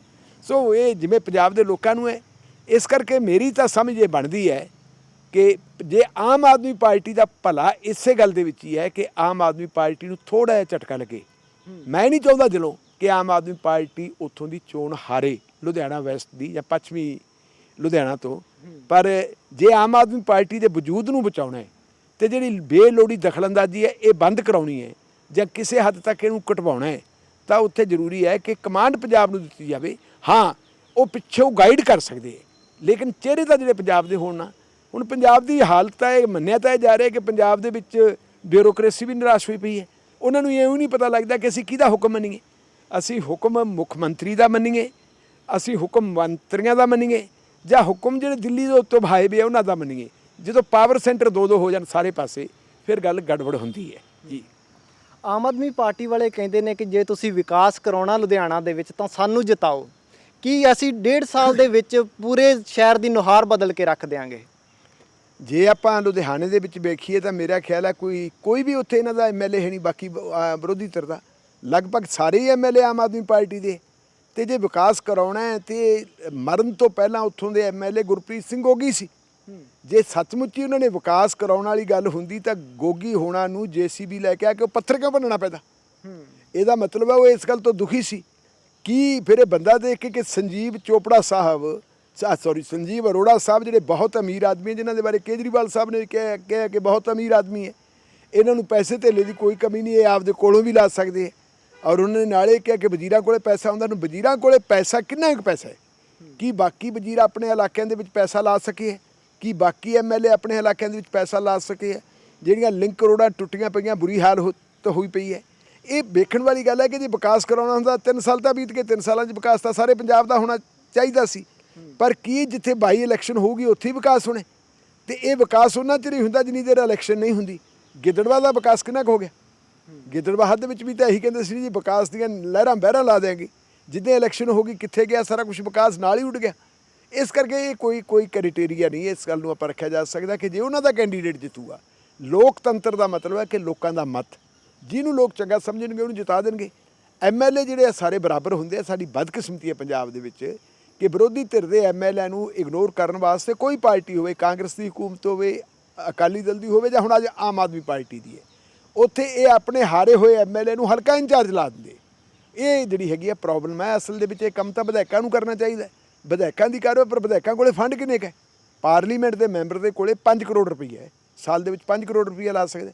Speaker 1: ਸੋ ਇਹ ਜਿਵੇਂ ਪੰਜਾਬ ਦੇ ਲੋਕਾਂ ਨੂੰ ਹੈ ਇਸ ਕਰਕੇ ਮੇਰੀ ਤਾਂ ਸਮਝ ਇਹ ਬਣਦੀ ਹੈ ਕਿ ਜੇ ਆਮ ਆਦਮੀ ਪਾਰਟੀ ਦਾ ਭਲਾ ਇਸੇ ਗੱਲ ਦੇ ਵਿੱਚ ਹੀ ਹੈ ਕਿ ਆਮ ਆਦਮੀ ਪਾਰਟੀ ਨੂੰ ਥੋੜਾ ਜਿਹਾ ਝਟਕਾ ਲੱਗੇ। ਮੈਂ ਨਹੀਂ ਚਾਹੁੰਦਾ ਦਿਲੋਂ ਕਿ ਆਮ ਆਦਮੀ ਪਾਰਟੀ ਉੱਥੋਂ ਦੀ ਚੋਣ ਹਾਰੇ ਲੁਧਿਆਣਾ ਵੈਸਟ ਦੀ ਜਾਂ ਪੱਛਮੀ ਲੁਧਿਆਣਾ ਤੋਂ। ਪਰ ਜੇ ਆਮ ਆਦਮੀ ਪਾਰਟੀ ਦੇ ਵਜੂਦ ਨੂੰ ਬਚਾਉਣਾ ਹੈ ਤੇ ਜਿਹੜੀ ਬੇਲੋੜੀ ਦਖਲਅੰਦਾਜ਼ੀ ਹੈ, ਇਹ ਬੰਦ ਕਰਾਉਣੀ ਹੈ ਜਾਂ ਕਿਸੇ ਹੱਦ ਤੱਕ ਇਹਨੂੰ ਕਟਵਾਉਣਾ ਹੈ, ਤਾਂ ਉੱਥੇ ਜ਼ਰੂਰੀ ਹੈ ਕਿ ਕਮਾਂਡ ਪੰਜਾਬ ਨੂੰ ਦਿੱਤੀ ਜਾਵੇ। ਹਾਂ, ਉਹ ਪਿੱਛੋਂ ਗਾਈਡ ਕਰ ਸਕਦੇ ਹੈ, ਲੇਕਿਨ ਚਿਹਰੇ ਤਾਂ ਜਿਹੜੇ ਪੰਜਾਬ ਦੇ ਹੋਣ ਨਾ, ਹੁਣ ਪੰਜਾਬ ਦੀ ਹਾਲਤ ਤਾਂ ਇਹ ਮੰਨਿਆ ਤਾਂ ਇਹ ਜਾ ਰਿਹਾ ਕਿ ਪੰਜਾਬ ਦੇ ਵਿੱਚ ਬਿਊਰੋਕ੍ਰੇਸੀ ਵੀ ਨਿਰਾਸ਼ ਹੋਈ ਪਈ ਹੈ। ਉਹਨਾਂ ਨੂੰ ਇਹ ਨਹੀਂ ਪਤਾ ਲੱਗਦਾ ਕਿ ਅਸੀਂ ਕਿਹਦਾ ਹੁਕਮ ਮੰਨੀਏ। ਅਸੀਂ ਹੁਕਮ ਮੁੱਖ ਮੰਤਰੀ ਦਾ ਮੰਨੀਏ, ਅਸੀਂ ਹੁਕਮ ਮੰਤਰੀਆਂ ਦਾ ਮੰਨੀਏ ਜਾਂ ਹੁਕਮ ਜਿਹੜੇ ਦਿੱਲੀ ਦੇ ਉੱਤੋਂ ਭਾਏ ਵੀ ਆ, ਉਹਨਾਂ ਦਾ ਮੰਨੀਏ। ਜਦੋਂ ਪਾਵਰ ਸੈਂਟਰ ਦੋ ਦੋ ਹੋ ਜਾਣ ਸਾਰੇ ਪਾਸੇ ਫਿਰ ਗੱਲ ਗੜਬੜ ਹੁੰਦੀ ਹੈ। ਜੀ।
Speaker 2: ਆਮ ਆਦਮੀ ਪਾਰਟੀ ਵਾਲੇ ਕਹਿੰਦੇ ਨੇ ਕਿ ਜੇ ਤੁਸੀਂ ਵਿਕਾਸ ਕਰਾਉਣਾ ਲੁਧਿਆਣਾ ਦੇ ਵਿੱਚ ਤਾਂ ਸਾਨੂੰ ਜਿਤਾਓ। ਕੀ ਅਸੀਂ ਡੇਢ ਸਾਲ ਦੇ ਵਿੱਚ ਪੂਰੇ ਸ਼ਹਿਰ ਦੀ ਨੁਹਾਰ ਬਦਲ ਕੇ ਰੱਖ ਦਿਆਂਗੇ?
Speaker 1: ਜੇ ਆਪਾਂ ਲੁਧਿਆਣੇ ਦੇ ਵਿੱਚ ਵੇਖੀਏ ਤਾਂ ਮੇਰਾ ਖਿਆਲ ਹੈ ਕੋਈ ਕੋਈ ਵੀ ਉੱਥੇ ਇਹਨਾਂ ਦਾ ਐਮਐਲਏ ਹੈ ਨਹੀਂ ਬਾਕੀ ਵਿਰੋਧੀ ਧਿਰ ਦਾ। ਲਗਭਗ ਸਾਰੇ ਹੀ ਐਮਐਲਏ ਆਮ ਆਦਮੀ ਪਾਰਟੀ ਦੇ। ਤੇ ਜੇ ਵਿਕਾਸ ਕਰਾਉਣਾ ਹੈ ਤੇ ਮਰਨ ਤੋਂ ਪਹਿਲਾਂ ਉੱਥੋਂ ਦੇ ਐਮਐਲਏ ਗੁਰਪ੍ਰੀਤ ਸਿੰਘ ਗੋਗੀ ਸੀ? ਜੇ ਸੱਚਮੁੱਚ ਹੀ ਉਹਨਾਂ ਨੇ ਵਿਕਾਸ ਕਰਾਉਣ ਵਾਲੀ ਗੱਲ ਹੁੰਦੀ ਤਾਂ ਗੋਗੀ ਹੋਣਾ ਨੂੰ ਜੀਸੀਬੀ ਲੈ ਕੇ ਆ ਕੇ ਉਹ ਪੱਥਰ ਕਿਉਂ ਭੰਨਣਾ ਪੈਦਾ। ਇਹਦਾ ਮਤਲਬ ਹੈ ਉਹ ਇਸ ਗੱਲ ਤੋਂ ਦੁਖੀ ਸੀ ਕੀ ਫਿਰ ਇਹ ਬੰਦਾ ਦੇਖ ਕੇ ਕਿ ਸੰਜੀਵ ਚੋਪੜਾ ਸਾਹਿਬ ਸੌਰੀ ਸੰਜੀਵ ਅਰੋੜਾ ਸਾਹਿਬ ਜਿਹੜੇ ਬਹੁਤ ਅਮੀਰ ਆਦਮੀ ਹੈ, ਜਿਨ੍ਹਾਂ ਦੇ ਬਾਰੇ ਕੇਜਰੀਵਾਲ ਸਾਹਿਬ ਨੇ ਕਿਹਾ ਕਿਹਾ ਕਿ ਬਹੁਤ ਅਮੀਰ ਆਦਮੀ ਹੈ, ਇਹਨਾਂ ਨੂੰ ਪੈਸੇ ਧੇਲੇ ਦੀ ਕੋਈ ਕਮੀ ਨਹੀਂ, ਇਹ ਆਪਦੇ ਕੋਲੋਂ ਵੀ ਲਾ ਸਕਦੇ ਹੈ। ਔਰ ਉਹਨਾਂ ਨੇ ਨਾਲੇ ਕਿਹਾ ਕਿ ਵਜ਼ੀਰਾਂ ਕੋਲੇ ਪੈਸਾ ਹੁੰਦਾ ਨੂੰ ਵਜ਼ੀਰਾਂ ਕੋਲੇ ਪੈਸਾ ਕਿੰਨਾ ਕੁ ਪੈਸਾ ਹੈ? ਕੀ ਬਾਕੀ ਵਜ਼ੀਰ ਆਪਣੇ ਇਲਾਕਿਆਂ ਦੇ ਵਿੱਚ ਪੈਸਾ ਲਾ ਸਕੇ ਕੀ ਬਾਕੀ ਐਮਐਲਏ ਆਪਣੇ ਇਲਾਕਿਆਂ ਦੇ ਵਿੱਚ ਪੈਸਾ ਲਾ ਸਕੇ ਹੈ? ਜਿਹੜੀਆਂ ਲਿੰਕ ਰੋਡਾਂ ਟੁੱਟੀਆਂ ਪਈਆਂ, ਬੁਰੀ ਹਾਲ ਹੋ ਤਾਂ ਹੋਈ ਪਈ ਹੈ। ਇਹ ਵੇਖਣ ਵਾਲੀ ਗੱਲ ਹੈ ਕਿ ਜੇ ਵਿਕਾਸ ਕਰਾਉਣਾ ਹੁੰਦਾ 3 ਸਾਲ ਤਾਂ ਬੀਤ ਗਏ 3 ਸਾਲਾਂ 'ਚ ਵਿਕਾਸ ਤਾਂ ਸਾਰੇ ਪੰਜਾਬ ਦਾ ਹੋਣਾ ਚਾਹੀਦਾ ਸੀ। ਪਰ ਕੀ ਜਿੱਥੇ ਬਾਈ ਇਲੈਕਸ਼ਨ ਹੋਊਗੀ, ਉੱਥੇ ਹੀ ਵਿਕਾਸ ਹੋਣੇ ਤੇ ਇਹ ਵਿਕਾਸ ਉਹਨਾਂ ਚਿਰ ਹੀ ਹੁੰਦਾ ਜਿੰਨੀ ਦੇਰ ਇਲੈਕਸ਼ਨ ਨਹੀਂ ਹੁੰਦੀ। ਗਿੱਦੜਵਾ ਦਾ ਵਿਕਾਸ ਕਿੰਨਾ ਕੁ ਹੋ ਗਿਆ? ਗਿੱਦੜਵਾ ਹੱਦ ਵਿੱਚ ਵੀ ਤਾਂ ਇਹੀ ਕਹਿੰਦੇ ਸੀ ਜੀ, ਵਿਕਾਸ ਦੀਆਂ ਲਹਿਰਾਂ ਬਹਿਰਾਂ ਲਾ ਦੇਾਂਗੇ ਜਿੱਦਾਂ ਇਲੈਕਸ਼ਨ ਹੋ ਗਈ ਕਿੱਥੇ ਗਿਆ ਸਾਰਾ ਕੁਝ ਵਿਕਾਸ ਨਾਲ ਹੀ ਉੱਡ ਗਿਆ। ਇਸ ਕਰਕੇ ਇਹ ਕੋਈ ਕੋਈ ਕ੍ਰਾਈਟੇਰੀਆ ਨਹੀਂ ਇਸ ਗੱਲ ਨੂੰ ਆਪਾਂ ਰੱਖਿਆ ਜਾ ਸਕਦਾ ਕਿ ਜੇ ਉਹਨਾਂ ਦਾ ਕੈਂਡੀਡੇਟ ਜਿੱਤੂਗਾ, ਲੋਕਤੰਤਰ ਦਾ ਮਤਲਬ ਹੈ ਕਿ ਲੋਕਾਂ ਦਾ ਮਤ। ਜਿਹਨੂੰ ਲੋਕ ਚੰਗਾ ਸਮਝਣਗੇ, ਉਹਨੂੰ ਜਿਤਾ ਦੇਣਗੇ। ਐਮਐਲਏ ਜਿਹੜੇ ਆ ਸਾਰੇ ਬਰਾਬਰ ਹੁੰਦੇ ਆ, ਸਾਡੀ ਬਦਕਿਸਮਤੀ ਹੈ ਪੰਜਾਬ ਦੇ ਵਿੱਚ ਕਿ ਵਿਰੋਧੀ ਧਿਰ ਦੇ ਐਮਐਲਏ ਨੂੰ ਇਗਨੋਰ ਕਰਨ ਵਾਸਤੇ ਕੋਈ ਪਾਰਟੀ ਹੋਵੇ, ਕਾਂਗਰਸ ਦੀ ਹਕੂਮਤ ਹੋਵੇ, ਅਕਾਲੀ ਦਲ ਦੀ ਹੋਵੇ ਜਾਂ ਹੁਣ ਅੱਜ ਆਮ ਆਦਮੀ ਪਾਰਟੀ ਦੀ ਹੈ। ਉੱਥੇ ਇਹ ਆਪਣੇ ਹਾਰੇ ਹੋਏ ਐਮਐਲਏ ਨੂੰ ਹਲਕਾ ਇੰਚਾਰਜ ਲਾ ਦਿੰਦੇ। ਇਹ ਜਿਹੜੀ ਹੈਗੀ ਆ ਪ੍ਰੋਬਲਮ ਹੈ, ਅਸਲ ਦੇ ਵਿੱਚ ਇਹ ਕੰਮ ਤਾਂ ਵਿਧਾਇਕਾਂ ਨੂੰ ਕਰਨਾ ਚਾਹੀਦਾ ਵਿਧਾਇਕਾਂ ਦੀ ਕਾਰੋ ਪਰ ਵਿਧਾਇਕਾਂ ਕੋਲੇ ਫੰਡ ਕਿੰਨੇ ਕੁ ਹੈ? ਪਾਰਲੀਮੈਂਟ ਦੇ ਮੈਂਬਰ ਦੇ ਕੋਲੇ 5 ਕਰੋੜ ਰੁਪਈਆ ਹੈ। ਸਾਲ ਦੇ ਵਿੱਚ 5 ਕਰੋੜ ਰੁਪਈਆ ਲਾ ਸਕਦੇ।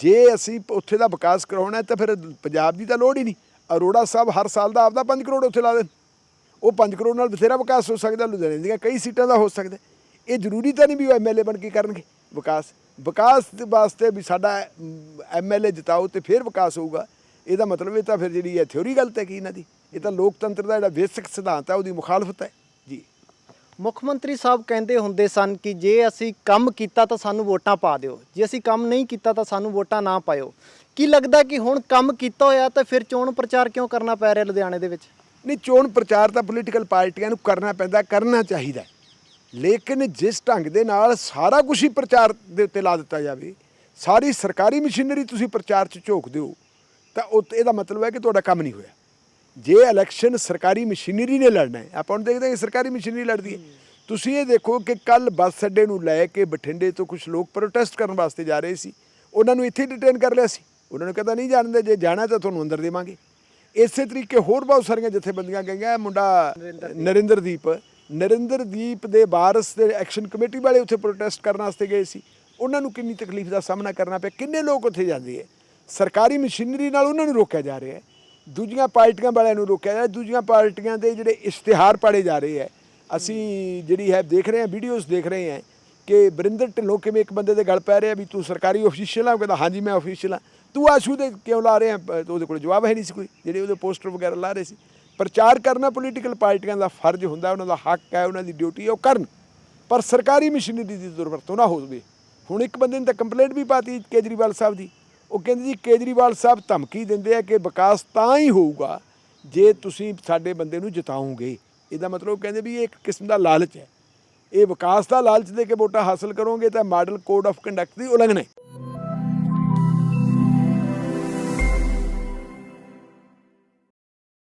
Speaker 1: ਜੇ ਅਸੀਂ ਉੱਥੇ ਦਾ ਵਿਕਾਸ ਕਰਾਉਣਾ ਤਾਂ ਫਿਰ ਪੰਜਾਬ ਦੀ ਤਾਂ ਲੋੜ ਹੀ ਨਹੀਂ। ਅਰੋੜਾ ਸਾਹਿਬ ਹਰ ਸਾਲ ਦਾ ਆਪਦਾ 5 ਕਰੋੜ ਉੱਥੇ ਲਾ ਦੇਣ। ਉਹ 5 ਕਰੋੜ ਨਾਲ ਬਥੇਰਾ ਵਿਕਾਸ ਹੋ ਸਕਦਾ। ਲੁਧਿਆਣੇ ਦੀਆਂ ਕਈ ਸੀਟਾਂ ਦਾ ਹੋ ਸਕਦਾ ਇਹ ਜ਼ਰੂਰੀ ਤਾਂ ਨਹੀਂ ਵੀ ਉਹ ਐਮਐਲਏ ਬਣ ਕੇ ਕਰਨਗੇ। ਵਿਕਾਸ ਵਿਕਾਸ ਦੇ ਵਾਸਤੇ ਵੀ ਸਾਡਾ ਐਮਐਲਏ ਜਿਤਾਓ ਤੇ ਫਿਰ ਵਿਕਾਸ ਹੋਊਗਾ। ਇਹਦਾ ਮਤਲਬ ਇਹ ਤਾਂ ਫਿਰ ਜਿਹੜੀ ਹੈ ਥਿਉਰੀ ਗਲਤ ਹੈ ਕਿ ਇਹਨਾਂ ਦੀ? ਇਹ ਤਾਂ ਲੋਕਤੰਤਰ ਦਾ ਜਿਹੜਾ ਬੇਸਿਕ ਸਿਧਾਂਤ ਹੈ, ਉਹਦੀ ਮੁਖਾਲਫਤ ਹੈ।
Speaker 2: ਮੁੱਖ ਮੰਤਰੀ ਸਾਹਿਬ ਕਹਿੰਦੇ ਹੁੰਦੇ ਸਨ ਕਿ ਜੇ ਅਸੀਂ ਕੰਮ ਕੀਤਾ ਤਾਂ ਸਾਨੂੰ ਵੋਟਾਂ ਪਾ ਦਿਓ, ਜੇ ਅਸੀਂ ਕੰਮ ਨਹੀਂ ਕੀਤਾ ਤਾਂ ਸਾਨੂੰ ਵੋਟਾਂ ਨਾ ਪਾਇਓ। ਕੀ ਲੱਗਦਾ ਕਿ ਹੁਣ ਕੰਮ ਕੀਤਾ ਹੋਇਆ ਤਾਂ ਫਿਰ ਚੋਣ ਪ੍ਰਚਾਰ ਕਿਉਂ ਕਰਨਾ ਪੈ ਰਿਹਾ ਲੁਧਿਆਣੇ ਦੇ ਵਿੱਚ?
Speaker 1: ਨਹੀਂ, ਚੋਣ ਪ੍ਰਚਾਰ ਤਾਂ ਪੋਲੀਟੀਕਲ ਪਾਰਟੀਆਂ ਨੂੰ ਕਰਨਾ ਪੈਂਦਾ, ਕਰਨਾ ਚਾਹੀਦਾ। ਲੇਕਿਨ ਜਿਸ ਢੰਗ ਦੇ ਨਾਲ ਸਾਰਾ ਕੁਝ ਹੀ ਪ੍ਰਚਾਰ ਦੇ ਉੱਤੇ ਲਾ ਦਿੱਤਾ ਜਾਵੇ, ਸਾਰੀ ਸਰਕਾਰੀ ਮਸ਼ੀਨਰੀ ਤੁਸੀਂ ਪ੍ਰਚਾਰ 'ਚ ਝੋਕ ਦਿਓ ਤਾਂ ਉਹ, ਇਹਦਾ ਮਤਲਬ ਹੈ ਕਿ ਤੁਹਾਡਾ ਕੰਮ ਨਹੀਂ ਹੋਇਆ। ਜੇ ਇਲੈਕਸ਼ਨ ਸਰਕਾਰੀ ਮਸ਼ੀਨਰੀ ਨੇ ਲੜਨਾ ਹੈ, ਆਪਾਂ ਹੁਣ ਦੇਖਦੇ ਹਾਂ ਕਿ ਸਰਕਾਰੀ ਮਸ਼ੀਨਰੀ ਲੜਦੀ ਹੈ। ਤੁਸੀਂ ਇਹ ਦੇਖੋ ਕਿ ਕੱਲ ਬੱਸ ਅੱਡੇ ਨੂੰ ਲੈ ਕੇ ਬਠਿੰਡੇ ਤੋਂ ਕੁਝ ਲੋਕ ਪ੍ਰੋਟੈਸਟ ਕਰਨ ਵਾਸਤੇ ਜਾ ਰਹੇ ਸੀ। ਉਹਨਾਂ ਨੂੰ ਇੱਥੇ ਡਿਟੇਨ ਕਰ ਲਿਆ ਸੀ। ਉਹਨਾਂ ਨੂੰ ਕਹਿੰਦਾ, ਨਹੀਂ ਜਾਣਦੇ, ਜੇ ਜਾਣਾ ਤਾਂ ਤੁਹਾਨੂੰ ਅੰਦਰ ਦੇਵਾਂਗੇ। ਇਸੇ ਤਰੀਕੇ ਹੋਰ ਬਹੁਤ ਸਾਰੀਆਂ ਜਥੇਬੰਦੀਆਂ ਗਈਆਂ ਮੁੰਡਾ ਨਰਿੰਦਰਦੀਪ। ਨਰਿੰਦਰਦੀਪ ਦੇ ਵਾਰਸ ਦੇ ਐਕਸ਼ਨ ਕਮੇਟੀ ਵਾਲੇ ਉੱਥੇ ਪ੍ਰੋਟੈਸਟ ਕਰਨ ਵਾਸਤੇ ਗਏ ਸੀ। ਉਹਨਾਂ ਨੂੰ ਕਿੰਨੀ ਤਕਲੀਫ ਦਾ ਸਾਹਮਣਾ ਕਰਨਾ ਪਿਆ, ਕਿੰਨੇ ਲੋਕ ਉੱਥੇ ਜਾਂਦੇ ਹੈ? ਸਰਕਾਰੀ ਮਸ਼ੀਨਰੀ ਨਾਲ ਉਹਨਾਂ ਨੂੰ ਰੋਕਿਆ ਜਾ ਰਿਹਾ ਹੈ। ਦੂਜੀਆਂ ਪਾਰਟੀਆਂ ਵਾਲਿਆਂ ਨੂੰ ਰੋਕਿਆ ਜਾ ਦੂਜੀਆਂ ਪਾਰਟੀਆਂ ਦੇ ਜਿਹੜੇ ਇਸ਼ਤਿਹਾਰ ਪਾੜੇ ਜਾ ਰਹੇ ਹੈ। ਅਸੀਂ ਜਿਹੜੀ ਹੈ ਦੇਖ ਰਹੇ ਹਾਂ, ਵੀਡੀਓਜ਼ ਦੇਖ ਰਹੇ ਹਾਂ ਕਿ ਬਰਿੰਦਰ ਢਿੱਲੋਂ ਕਿਵੇਂ ਇੱਕ ਬੰਦੇ ਦੇ ਗਲ ਪੈ ਰਿਹਾ ਵੀ ਤੂੰ ਸਰਕਾਰੀ ਅਫੀਸ਼ੀਅਲ ਆ, ਉਹ ਕਹਿੰਦਾ, ਹਾਂਜੀ, ਮੈਂ ਅਫੀਸ਼ੀਅਲ ਆ ਤੂੰ ਆਸ਼ੂ ਦੇ ਕਿਉਂ ਲਾ ਰਿਹਾ? ਅਹ ਉਹਦੇ ਕੋਲ ਜਵਾਬ ਹੈ ਨਹੀਂ ਸੀ ਕੋਈ, ਜਿਹੜੇ ਉਹਦੇ ਪੋਸਟਰ ਵਗੈਰਾ ਲਾ ਰਹੇ ਸੀ। ਪ੍ਰਚਾਰ ਕਰਨਾ ਪੋਲੀਟੀਕਲ ਪਾਰਟੀਆਂ ਦਾ ਫਰਜ਼ ਹੁੰਦਾ, ਉਹਨਾਂ ਦਾ ਹੱਕ ਹੈ, ਉਹਨਾਂ ਦੀ ਡਿਊਟੀ ਹੈ, ਉਹ ਕਰਨ। ਪਰ ਸਰਕਾਰੀ ਮਸ਼ੀਨਰੀ ਦੀ ਦੁਰਵਰਤੋਂ ਨਾ ਹੋਵੇ। ਹੁਣ ਇੱਕ ਬੰਦੇ ਨੇ ਤਾਂ ਕੰਪਲੇਂਟ ਵੀ ਪਾਤੀ ਕੇਜਰੀਵਾਲ ਸਾਹਿਬ ਦੀ। ਉਹ ਕਹਿੰਦੇ ਜੀ, ਕੇਜਰੀਵਾਲ ਸਾਹਿਬ ਧਮਕੀ ਦਿੰਦੇ ਆ ਕਿ ਵਿਕਾਸ ਤਾਂ ਹੀ ਹੋਊਗਾ ਜੇ ਤੁਸੀਂ ਸਾਡੇ ਬੰਦੇ ਨੂੰ ਜਿਤਾਓਗੇ। ਇਹਦਾ ਮਤਲਬ ਉਹ ਕਹਿੰਦੇ ਵੀ ਇਹ ਇੱਕ ਕਿਸਮ ਦਾ ਲਾਲਚ ਹੈ। ਇਹ ਵਿਕਾਸ ਦਾ ਲਾਲਚ ਦੇ ਕੇ ਵੋਟਾਂ ਹਾਸਲ ਕਰੋਗੇ ਤਾਂ ਮਾਡਲ ਕੋਡ ਆਫ ਕੰਡਕਟ ਦੀ ਉਲੰਘਣਾ ਹੈ।